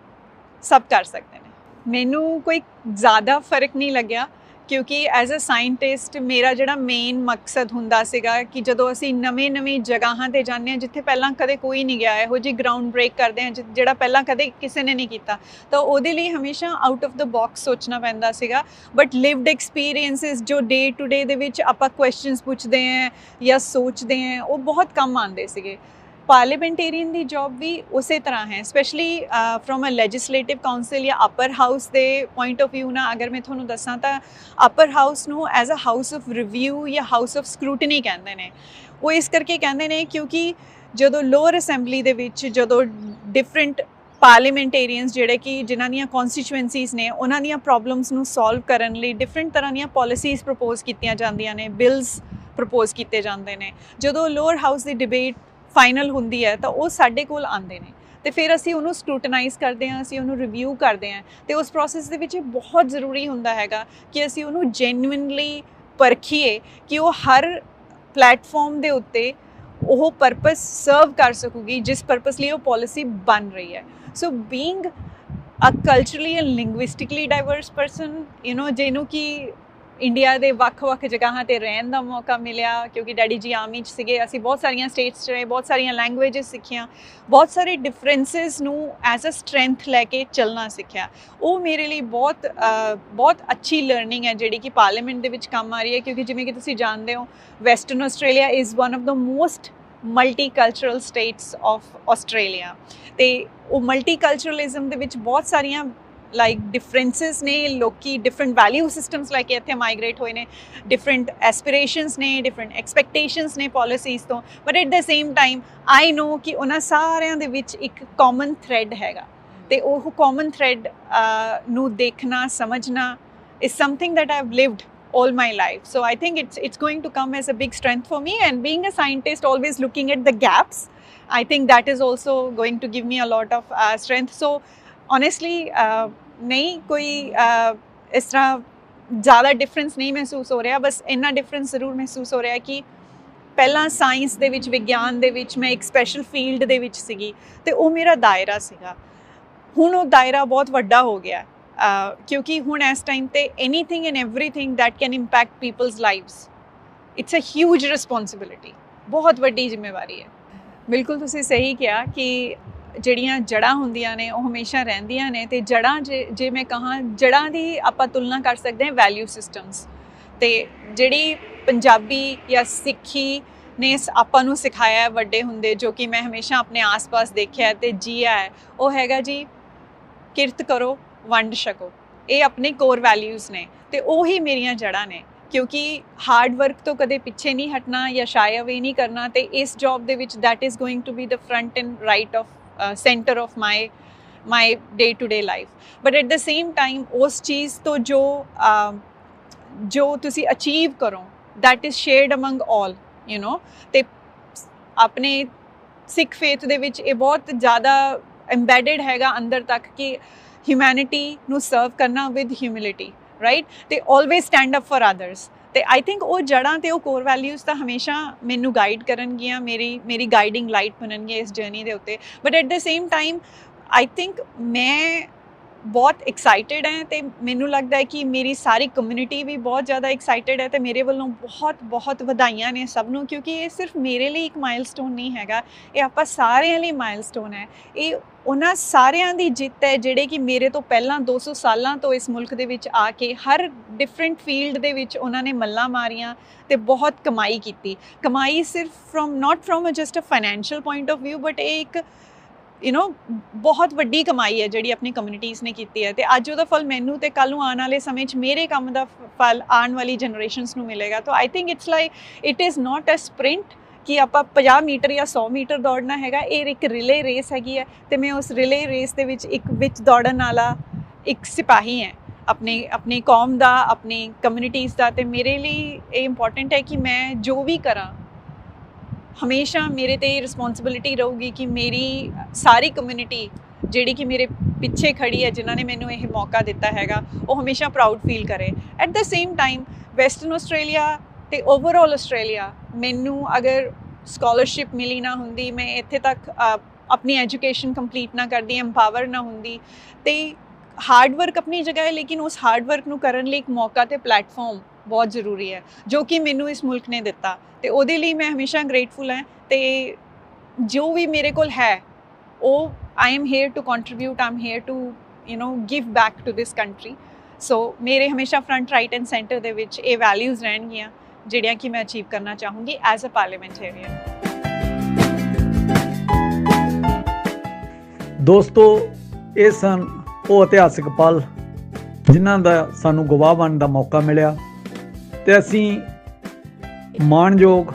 ਸਭ ਕਰ ਸਕਦੇ ਨੇ। ਮੈਨੂੰ ਕੋਈ ਜ਼ਿਆਦਾ ਫ਼ਰਕ ਨਹੀਂ ਲੱਗਿਆ। ਕਿਉਂਕਿ ਐਜ਼ ਅ ਸਾਇੰਟਿਸਟ ਮੇਰਾ ਜਿਹੜਾ ਮੇਨ ਮਕਸਦ ਹੁੰਦਾ ਸੀਗਾ ਕਿ ਜਦੋਂ ਅਸੀਂ ਨਵੇਂ-ਨਵੇਂ ਜਗ੍ਹਾਵਾਂ ਤੇ ਜਾਂਦੇ ਹਾਂ, ਜਿੱਥੇ ਪਹਿਲਾਂ ਕਦੇ ਕੋਈ ਨਹੀਂ ਗਿਆ, ਇਹੋ ਜੀ ਗਰਾਊਂਡ ਬ੍ਰੇਕ ਕਰਦੇ ਹਾਂ, ਜਿ- ਜਿਹੜਾ ਪਹਿਲਾਂ ਕਦੇ ਕਿਸੇ ਨੇ ਨਹੀਂ ਕੀਤਾ, ਤਾਂ ਉਹਦੇ ਲਈ ਹਮੇਸ਼ਾ ਆਊਟ ਆਫ ਦ ਬਾਕਸ ਸੋਚਣਾ ਪੈਂਦਾ ਸੀਗਾ। ਬਟ ਲਿਵਡ ਐਕਸਪੀਰੀਐਂਸਸ ਜੋ ਡੇ ਟੂ ਡੇ ਦੇ ਵਿੱਚ ਆਪਾਂ ਕੁਐਸਚਨਸ ਪੁੱਛਦੇ ਹਾਂ ਜਾਂ ਸੋਚਦੇ ਹਾਂ, ਉਹ ਬਹੁਤ ਕੰਮ ਆਉਂਦੇ ਸੀਗੇ। ਪਾਰਲੀਮੈਂਟੇਰੀਅਨ ਦੀ ਜੌਬ ਵੀ ਉਸੇ ਤਰ੍ਹਾਂ ਹੈ specially from a legislative council ਜਾਂ ਅਪਰ ਹਾਊਸ ਦੇ ਪੁਆਇੰਟ ਆਫ View ਨਾਲ ਅਗਰ ਮੈਂ ਤੁਹਾਨੂੰ ਦੱਸਾਂ ਤਾਂ ਅਪਰ ਹਾਊਸ ਨੂੰ as a house of review ਜਾਂ ਹਾਊਸ ਆਫ ਸਕਰੂਟਨੀ ਕਹਿੰਦੇ ਨੇ। ਉਹ ਇਸ ਕਰਕੇ ਕਹਿੰਦੇ ਨੇ ਕਿਉਂਕਿ ਜਦੋਂ ਲੋਅਰ ਅਸੈਂਬਲੀ ਦੇ ਵਿੱਚ ਜਦੋਂ ਡਿਫਰੈਂਟ ਪਾਰਲੀਮੈਂਟੇਰੀਅਨਸ ਜਿਹੜੇ ਕਿ ਜਿਨ੍ਹਾਂ ਦੀਆਂ ਕਨਸਟੀਚੁਐਂਸੀਜ਼ ਨੇ, ਉਹਨਾਂ ਦੀਆਂ ਪ੍ਰੋਬਲਮਸ ਨੂੰ ਸੋਲਵ ਕਰਨ ਲਈ ਡਿਫਰੈਂਟ ਤਰ੍ਹਾਂ ਦੀਆਂ ਪਾਲਿਸੀਜ਼ ਪ੍ਰਪੋਜ਼ ਕੀਤੀਆਂ ਜਾਂਦੀਆਂ ਨੇ ਬਿਲਸ ਪ੍ਰਪੋਜ਼ ਕੀਤੇ ਜਾਂਦੇ ਨੇ। ਜਦੋਂ ਲੋਅਰ ਹਾਊਸ ਦੀ ਡਿਬੇਟ ਫਾਈਨਲ ਹੁੰਦੀ ਹੈ, ਤਾਂ ਉਹ ਸਾਡੇ ਕੋਲ ਆਉਂਦੇ ਨੇ। ਤੇ ਫਿਰ ਅਸੀਂ ਉਹਨੂੰ ਸਕਰੂਟਨਾਈਜ਼ ਕਰਦੇ ਹਾਂ, ਅਸੀਂ ਉਹਨੂੰ ਰਿਵਿਊ ਕਰਦੇ ਹਾਂ ਤੇ ਉਸ ਪ੍ਰੋਸੈਸ ਦੇ ਵਿੱਚ ਇਹ ਬਹੁਤ ਜ਼ਰੂਰੀ ਹੁੰਦਾ ਹੈਗਾ ਕਿ ਅਸੀਂ ਉਹਨੂੰ ਜੈਨੂਇਨਲੀ ਪਰਖੀਏ ਕਿ ਉਹ ਹਰ ਪਲੇਟਫਾਰਮ ਦੇ ਉੱਤੇ ਉਹ ਪਰਪਸ ਸਰਵ ਕਰ ਸਕੂਗੀ, ਜਿਸ ਪਰਪਸ ਲਈ ਉਹ ਪਾਲਿਸੀ ਬਣ ਰਹੀ ਹੈ। So being a culturally and linguistically diverse person you know ਜਿਹਨੂੰ ਕਿ ਇੰਡੀਆ ਦੇ ਵੱਖ-ਵੱਖ ਜਗ੍ਹਾਵਾਂ ਤੇ ਰਹਿਣ ਦਾ ਮੌਕਾ ਮਿਲਿਆ, ਕਿਉਂਕਿ ਡੈਡੀ ਜੀ ਆਰਮੀ 'ਚ ਸੀਗੇ। ਅਸੀਂ ਬਹੁਤ ਸਾਰੀਆਂ ਸਟੇਟਸ 'ਚ ਰਹੇ, ਬਹੁਤ ਸਾਰੀਆਂ ਲੈਂਗੁਏਜਸ ਸਿੱਖੀਆਂ, ਬਹੁਤ ਸਾਰੇ ਡਿਫਰੈਂਸਸ ਨੂੰ ਐਜ਼ ਅ ਸਟਰੈਂਥ ਲੈ ਕੇ ਚੱਲਣਾ ਸਿੱਖਿਆ। ਉਹ ਮੇਰੇ ਲਈ ਬਹੁਤ ਬਹੁਤ ਅੱਛੀ ਲਰਨਿੰਗ ਹੈ, ਜਿਹੜੀ ਕਿ ਪਾਰਲੀਮੈਂਟ ਦੇ ਵਿੱਚ ਕੰਮ ਆ ਰਹੀ ਹੈ, ਕਿਉਂਕਿ ਜਿਵੇਂ ਕਿ ਤੁਸੀਂ ਜਾਣਦੇ ਹੋ Western Australia is one of the most multicultural states of Australia ਤੇ ਉਹ ਮਲਟੀਕਲਚਰਲਿਜ਼ਮ ਦੇ ਵਿੱਚ ਬਹੁਤ ਸਾਰੀਆਂ ਲਾਈਕ ਡਿਫਰੈਂਸਸ ਨੇ ਲੋਕੀ ਡਿਫਰੈਂਟ ਵੈਲਿਊ ਸਿਸਟਮਸ ਲੈ ਕੇ ਇੱਥੇ ਮਾਈਗ੍ਰੇਟ ਹੋਏ ਨੇ ਡਿਫਰੈਂਟ ਐਸਪੀਰੇਸ਼ਨਸ ਨੇ ਡਿਫਰੈਂਟ ਐਕਸਪੈਕਟੇਸ਼ਨਸ ਨੇ ਪਾਲਿਸੀਜ਼ ਤੋਂ but at the same time I know ਕਿ ਉਹਨਾਂ ਸਾਰਿਆਂ ਦੇ ਵਿੱਚ ਇੱਕ ਕਾਮਨ ਥ੍ਰੈਡ ਹੈਗਾ ਤੇ ਉਹ ਕਾਮਨ ਥ੍ਰੈਡ ਨੂੰ ਦੇਖਣਾ ਸਮਝਣਾ is something that I've lived all my life. So I think it's it's going to come as a big strength for me. And being a scientist, always looking at the gaps, I think that is also going to give me a lot of uh, strength. So honestly, ਨਹੀਂ ਕੋਈ ਇਸ ਤਰ੍ਹਾਂ ਜ਼ਿਆਦਾ difference ਨਹੀਂ ਮਹਿਸੂਸ ਹੋ ਰਿਹਾ ਬਸ ਇੰਨਾ ਡਿਫਰੈਂਸ ਜ਼ਰੂਰ ਮਹਿਸੂਸ ਹੋ ਰਿਹਾ ਕਿ ਪਹਿਲਾਂ ਸਾਇੰਸ ਦੇ ਵਿੱਚ ਵਿਗਿਆਨ ਦੇ ਵਿੱਚ ਮੈਂ ਇੱਕ ਸਪੈਸ਼ਲ ਫੀਲਡ ਦੇ ਵਿੱਚ ਸੀਗੀ ਤੇ ਉਹ ਮੇਰਾ ਦਾਇਰਾ ਸੀਗਾ ਹੁਣ ਉਹ ਦਾਇਰਾ ਬਹੁਤ ਵੱਡਾ ਹੋ ਗਿਆ ਕਿਉਂਕਿ ਹੁਣ ਇਸ ਟਾਈਮ ਤੇ anything and everything that can impact people's lives it's a huge responsibility ਬਹੁਤ ਵੱਡੀ ਜ਼ਿੰਮੇਵਾਰੀ ਹੈ ਬਿਲਕੁਲ ਤੁਸੀਂ ਸਹੀ ਕਿਹਾ ਕਿ ਜਿਹੜੀਆਂ ਜੜਾਂ ਹੁੰਦੀਆਂ ਨੇ, ਉਹ ਹਮੇਸ਼ਾ ਰਹਿੰਦੀਆਂ ਨੇ ਤੇ ਜੜਾਂ ਜੇ ਜੇ ਮੈਂ ਕਹਾਂ, ਜੜਾਂ ਦੀ ਆਪਾਂ ਤੁਲਨਾ ਕਰ ਸਕਦੇ ਹਾਂ ਵੈਲਿਊ ਸਿਸਟਮਸ ਤੇ ਜਿਹੜੀ ਪੰਜਾਬੀ ਜਾਂ ਸਿੱਖੀ ਨੇ ਆਪਾਂ ਨੂੰ ਸਿਖਾਇਆ ਹੈ ਵੱਡੇ ਹੁੰਦੇ, ਜੋ ਕਿ ਮੈਂ ਹਮੇਸ਼ਾ ਆਪਣੇ ਆਸ-ਪਾਸ ਦੇਖਿਆ ਹੈ ਤੇ ਜੀਆ ਹੈ, ਉਹ ਹੈਗਾ ਜੀ, ਕਿਰਤ ਕਰੋ, ਵੰਡ ਛਕੋ। ਇਹ ਆਪਣੇ ਕੋਰ ਵੈਲਿਊਜ਼ ਨੇ ਤੇ ਉਹੀ ਮੇਰੀਆਂ ਜੜ੍ਹਾਂ ਨੇ, ਕਿਉਂਕਿ ਹਾਰਡ ਵਰਕ ਤੋਂ ਕਦੇ ਪਿੱਛੇ ਨਹੀਂ ਹਟਣਾ ਜਾਂ ਸ਼ਾਇ ਅਵੇ ਨਹੀਂ ਕਰਨਾ ਤੇ ਇਸ ਜੌਬ ਦੇ ਵਿੱਚ that is going to be the front and right of centre center my my day to day life but at the same time ਉਸ ਚੀਜ਼ ਤੋਂ ਜੋ ਜੋ ਤੁਸੀਂ ਅਚੀਵ ਕਰੋ that is shared among all, you know. ਤੇ ਆਪਣੇ ਸਿੱਖ faith ਦੇ ਵਿੱਚ ਇਹ ਬਹੁਤ ਜ਼ਿਆਦਾ ਐਮਬੈਡਡ ਹੈਗਾ ਅੰਦਰ ਤੱਕ ਕਿ ਹਿਊਮੈਨਿਟੀ ਨੂੰ ਸਰਵ ਕਰਨਾ ਵਿਦ ਹਿਊਮਿਲਿਟੀ ਰਾਈਟ ਤੇ always stand up for others ਤੇ ਆਈ ਥਿੰਕ ਉਹ ਜੜਾਂ ਤੇ ਉਹ ਕੋਰ ਵੈਲਿਊਜ਼ ਤਾਂ ਹਮੇਸ਼ਾ ਮੈਨੂੰ ਗਾਈਡ ਕਰਨਗੀਆਂ, ਮੇਰੀ ਮੇਰੀ ਗਾਈਡਿੰਗ ਲਾਈਟ ਬਣਨਗੀਆਂ ਇਸ ਜਰਨੀ ਦੇ ਉੱਤੇ। But at the same time I think ਮੈਂ ਬਹੁਤ ਐਕਸਾਈਟਿਡ ਹੈ ਤੇ ਮੈਨੂੰ ਲੱਗਦਾ ਹੈ ਕਿ ਮੇਰੀ ਸਾਰੀ ਕਮਿਊਨਿਟੀ ਵੀ ਬਹੁਤ ਜ਼ਿਆਦਾ ਐਕਸਾਈਟਿਡ ਹੈ ਤੇ ਮੇਰੇ ਵੱਲੋਂ ਬਹੁਤ ਬਹੁਤ ਵਧਾਈਆਂ ਨੇ ਸਭ ਨੂੰ, ਕਿਉਂਕਿ ਇਹ ਸਿਰਫ ਮੇਰੇ ਲਈ ਇੱਕ ਮਾਈਲਸਟੋਨ ਨਹੀਂ ਹੈਗਾ, ਇਹ ਆਪਾਂ ਸਾਰਿਆਂ ਲਈ ਮਾਈਲਸਟੋਨ ਹੈ। ਇਹ ਉਹਨਾਂ ਸਾਰਿਆਂ ਦੀ ਜਿੱਤ ਹੈ ਜਿਹੜੇ ਕਿ ਮੇਰੇ ਤੋਂ ਪਹਿਲਾਂ 200 ਸਾਲਾਂ ਤੋਂ ਇਸ ਮੁਲਕ ਦੇ ਵਿੱਚ ਆ ਕੇ ਹਰ ਡਿਫਰੈਂਟ ਫੀਲਡ ਦੇ ਵਿੱਚ ਉਹਨਾਂ ਨੇ ਮੱਲਾਂ ਮਾਰੀਆਂ ਤੇ ਬਹੁਤ ਕਮਾਈ ਕੀਤੀ। ਕਮਾਈ ਸਿਰਫ from not from just a financial point of View but ਇਹ ਇੱਕ ਯੂ نو ਬਹੁਤ ਵੱਡੀ ਕਮਾਈ ਹੈ ਜਿਹੜੀ ਆਪਣੀ ਕਮਿਊਨਿਟੀਜ਼ ਨੇ ਕੀਤੀ ਹੈ ਤੇ ਅੱਜ ਉਹਦਾ ਫਲ ਮੈਨੂੰ ਤੇ ਕੱਲ ਨੂੰ ਆਉਣ ਵਾਲੇ ਸਮੇਂ 'ਚ ਮੇਰੇ ਕੰਮ ਦਾ ਫਲ ਆਉਣ ਵਾਲੀ ਜਨਰੇਸ਼ਨਸ ਨੂੰ ਮਿਲੇਗਾ। ਤਾਂ I think it's like it is not a sprint ਕਿ ਆਪਾਂ 50 ਮੀਟਰ ਜਾਂ 100 ਮੀਟਰ ਦੌੜਨਾ ਹੈਗਾ, ਇਹ ਇੱਕ ਰਿਲੇ ਰੇਸ ਹੈਗੀ ਹੈ ਤੇ ਮੈਂ ਉਸ ਰਿਲੇ ਰੇਸ ਦੇ ਵਿੱਚ ਇੱਕ, ਵਿੱਚ ਦੌੜਨ ਵਾਲਾ ਇੱਕ ਸਿਪਾਹੀ ਹਾਂ ਆਪਣੇ, ਆਪਣੀ ਕੌਮ ਦਾ, ਆਪਣੀ ਕਮਿਊਨਿਟੀਜ਼ ਦਾ ਤੇ ਮੇਰੇ ਲਈ ਇਹ ਇੰਪੋਰਟੈਂਟ ਹੈ ਕਿ ਮੈਂ ਜੋ ਵੀ ਕਰਾਂ ਹਮੇਸ਼ਾ ਮੇਰੇ ਤੇ ਇਹ ਰਿਸਪੌਂਸਿਬਿਲਿਟੀ ਰਹੂਗੀ ਕਿ ਮੇਰੀ ਸਾਰੀ ਕਮਿਊਨਿਟੀ ਜਿਹੜੀ ਕਿ ਮੇਰੇ ਪਿੱਛੇ ਖੜੀ ਹੈ, ਜਿਨ੍ਹਾਂ ਨੇ ਮੈਨੂੰ ਇਹ ਮੌਕਾ ਦਿੱਤਾ ਹੈਗਾ, ਉਹ ਹਮੇਸ਼ਾ ਪ੍ਰਾਊਡ ਫੀਲ ਕਰੇ। At the same time Western Australia ਤੇ ਓਵਰਆਲ ਆਸਟ੍ਰੇਲੀਆ ਮੈਨੂੰ ਅਗਰ ਸਕਾਲਰਸ਼ਿਪ ਮਿਲੀ ਨਾ ਹੁੰਦੀ, ਮੈਂ ਇੱਥੇ ਤੱਕ ਆਪਣੀ ਐਜੂਕੇਸ਼ਨ ਕੰਪਲੀਟ ਨਾ ਕਰਦੀ ਐਮਪਾਵਰ ਨਾ ਹੁੰਦੀ, ਤੇ ਹਾਰਡ ਵਰਕ ਆਪਣੀ ਜਗ੍ਹਾ ਹੈ, ਲੇਕਿਨ ਉਸ ਹਾਰਡ ਵਰਕ ਨੂੰ ਕਰਨ ਲਈ ਇੱਕ ਮੌਕਾ ਤੇ ਪਲੇਟਫਾਰਮ ਬਹੁਤ ਜ਼ਰੂਰੀ ਹੈ, ਜੋ ਕਿ ਮੈਨੂੰ ਇਸ ਮੁਲਕ ਨੇ ਦਿੱਤਾ ਤੇ ਉਹਦੇ ਲਈ ਮੈਂ ਹਮੇਸ਼ਾ ਗ੍ਰੇਟਫੁਲ ਹਾਂ ਤੇ ਜੋ ਵੀ ਮੇਰੇ ਕੋਲ ਹੈ, ਉਹ I am here to contribute I am here to you know give back to this country so ਮੇਰੇ ਹਮੇਸ਼ਾ ਫਰੰਟ ਰਾਈਟ ਐਂਡ ਸੈਂਟਰ ਦੇ ਵਿੱਚ ਇਹ ਵੈਲਿਊਜ਼ ਰਹਿਣਗੀਆਂ, ਜਿਹੜੀਆਂ ਕਿ ਮੈਂ ਅਚੀਵ ਕਰਨਾ ਚਾਹੂੰਗੀ ਐਜ਼ ਅ ਪਾਰਲੀਮੈਂਟੇਰੀਅਨ ਦੋਸਤੋ, ਇਹ ਸਨ ਉਹ ਇਤਿਹਾਸਿਕ ਪਲ, ਜਿਨ੍ਹਾਂ ਦਾ ਸਾਨੂੰ ਗਵਾਹ ਬਣਨ ਦਾ ਮੌਕਾ ਮਿਲਿਆ। ਤੇ ਅਸੀਂ ਮਾਣਯੋਗ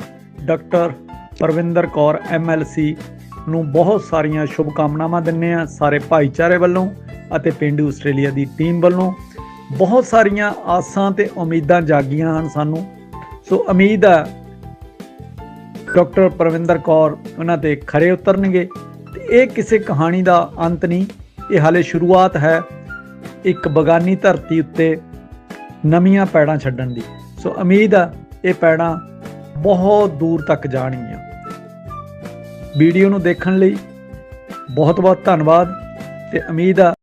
ਡਾਕਟਰ ਪਰਵਿੰਦਰ ਕੌਰ ਐਮਐਲਸੀ ਨੂੰ ਬਹੁਤ ਸਾਰੀਆਂ ਸ਼ੁਭ ਕਾਮਨਾਵਾਂ ਦਿੰਨੇ ਆ ਸਾਰੇ ਭਾਈਚਾਰੇ ਵੱਲੋਂ ਅਤੇ ਪਿੰਡੂ ਆਸਟ੍ਰੇਲੀਆ ਦੀ ਟੀਮ ਵੱਲੋਂ। ਬਹੁਤ ਸਾਰੀਆਂ ਆਸਾਂ ਤੇ ਉਮੀਦਾਂ ਜਾਗੀਆਂ ਹਨ ਸਾਨੂੰ। ਸੋ ਉਮੀਦ ਹੈ ਡਾਕਟਰ ਪਰਵਿੰਦਰ ਕੌਰ ਉਹਨਾਂ ਤੇ ਖਰੇ ਉਤਰਨਗੇ। ਤੇ ਇਹ ਕਿਸੇ ਕਹਾਣੀ ਦਾ ਅੰਤ ਨਹੀਂ, ਇਹ ਹਾਲੇ ਸ਼ੁਰੂਆਤ ਹੈ ਇੱਕ ਬਗਾਨੀ ਧਰਤੀ ਉੱਤੇ ਨਵੀਆਂ ਪੈੜਾਂ ਛੱਡਣ ਦੀ। ਸੋ ਉਮੀਦ ਆ ਇਹ ਪੈੜਾਂ ਬਹੁਤ ਦੂਰ ਤੱਕ ਜਾਣਗੀਆਂ। ਵੀਡੀਓ ਨੂੰ ਦੇਖਣ ਲਈ ਬਹੁਤ ਬਹੁਤ ਧੰਨਵਾਦ ਤੇ ਉਮੀਦ ਆ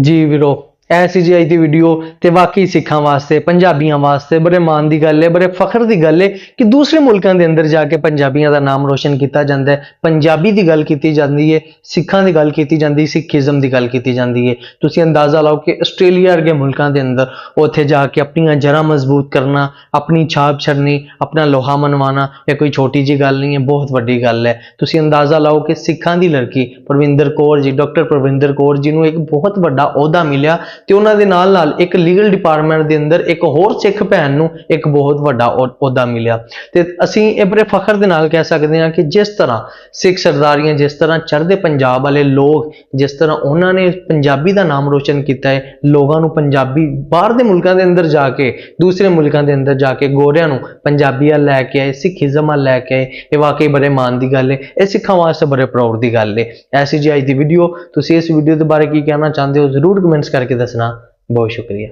ਜੀ ਵੀਰੋ ਐਸੀ ਜੀ ਅੱਜ ਦੀ ਵੀਡੀਓ ਤੇ ਵਾਕਈ ਸਿੱਖਾਂ ਵਾਸਤੇ, ਪੰਜਾਬੀਆਂ ਵਾਸਤੇ, ਬੜੇ ਮਾਣ ਦੀ ਗੱਲ ਹੈ, ਬੜੇ ਫਖਰ ਦੀ ਗੱਲ ਹੈ ਕਿ ਦੂਸਰੇ ਮੁਲਕਾਂ ਦੇ ਅੰਦਰ ਜਾ ਕੇ ਪੰਜਾਬੀਆਂ ਦਾ ਨਾਮ ਰੋਸ਼ਨ ਕੀਤਾ ਜਾਂਦਾ ਹੈ, ਪੰਜਾਬੀ ਦੀ ਗੱਲ ਕੀਤੀ ਜਾਂਦੀ ਹੈ, ਸਿੱਖਾਂ ਦੀ ਗੱਲ ਕੀਤੀ ਜਾਂਦੀ, ਸਿੱਖੀਜ਼ਮ ਦੀ ਗੱਲ ਕੀਤੀ ਜਾਂਦੀ ਹੈ। ਤੁਸੀਂ ਅੰਦਾਜ਼ਾ ਲਾਓ ਕਿ ਆਸਟ੍ਰੇਲੀਆ ਵਰਗੇ ਮੁਲਕਾਂ ਦੇ ਅੰਦਰ ਉੱਥੇ ਜਾ ਕੇ ਆਪਣੀਆਂ ਜੜ੍ਹਾਂ ਮਜ਼ਬੂਤ ਕਰਨਾ, ਆਪਣੀ ਛਾਪ ਛੱਡਣੀ, ਆਪਣਾ ਲੋਹਾ ਮਨਵਾਣਾ ਇਹ ਕੋਈ ਛੋਟੀ ਜੀ ਗੱਲ ਨਹੀਂ ਹੈ, ਬਹੁਤ ਵੱਡੀ ਗੱਲ ਹੈ। ਤੁਸੀਂ ਅੰਦਾਜ਼ਾ ਲਾਓ ਕਿ ਸਿੱਖਾਂ ਦੀ ਲੜਕੀ ਪ੍ਰਵਿੰਦਰ ਕੌਰ ਜੀ, ਡਾਕਟਰ ਪ੍ਰਵਿੰਦਰ ਕੌਰ ਜੀ ਨੂੰ ਇੱਕ ਬਹੁਤ ਵੱਡਾ ਅਹੁਦਾ ਮਿਲਿਆ ਤੇ ਉਹਨਾਂ ਦੇ ਨਾਲ ਨਾਲ ਇੱਕ ਲੀਗਲ ਡਿਪਾਰਟਮੈਂਟ ਦੇ ਅੰਦਰ ਇੱਕ ਹੋਰ ਸਿੱਖ ਭੈਣ ਨੂੰ ਇੱਕ ਬਹੁਤ ਵੱਡਾ ਅਹੁ- ਅਹੁਦਾ ਮਿਲਿਆ। ਤੇ ਅਸੀਂ ਇਹ ਬੜੇ ਫਖਰ ਦੇ ਨਾਲ ਕਹਿ ਸਕਦੇ ਹਾਂ ਕਿ ਜਿਸ ਤਰ੍ਹਾਂ ਸਿੱਖ ਸਰਦਾਰੀਆਂ ਜਿਸ ਤਰ੍ਹਾਂ ਚੜ੍ਹਦੇ ਪੰਜਾਬ ਵਾਲੇ ਲੋਕ ਜਿਸ ਤਰ੍ਹਾਂ ਉਹਨਾਂ ਨੇ ਪੰਜਾਬੀ ਦਾ ਨਾਮ ਰੋਸ਼ਨ ਕੀਤਾ ਹੈ, ਲੋਕਾਂ ਨੂੰ ਪੰਜਾਬੀ ਬਾਹਰ ਦੇ ਮੁਲਕਾਂ ਦੇ ਅੰਦਰ ਜਾ ਕੇ, ਦੂਸਰੇ ਮੁਲਕਾਂ ਦੇ ਅੰਦਰ ਜਾ ਕੇ ਗੋਰਿਆਂ ਨੂੰ ਪੰਜਾਬੀਆਂ ਲੈ ਕੇ ਆਏ, ਸਿੱਖੀਜ਼ਮ ਵੱਲ ਲੈ ਕੇ ਆਏ, ਇਹ ਵਾਕਈ ਬੜੇ ਮਾਣ ਦੀ ਗੱਲ ਹੈ। ਇਹ ਸਿੱਖਾਂ ਵਾਸਤੇ ਬੜੇ ਪ੍ਰਾਊਡ ਦੀ ਗੱਲ ਹੈ। ਐਸੀ ਜੀ ਅੱਜ ਦੀ ਵੀਡੀਓ ਤੁਸੀਂ ਇਸ ਵੀਡੀਓ ਦੇ ਬਾਰੇ ਕੀ ਕਹਿਣਾ ਚਾਹੁੰਦੇ ਹੋ, ਜ਼ਰੂਰ ਕਮੈਂਟਸ ਕਰਕੇ ਦੱਸੋ ਦੱਸਣਾ। ਬਹੁਤ ਸ਼ੁਕਰੀਆ।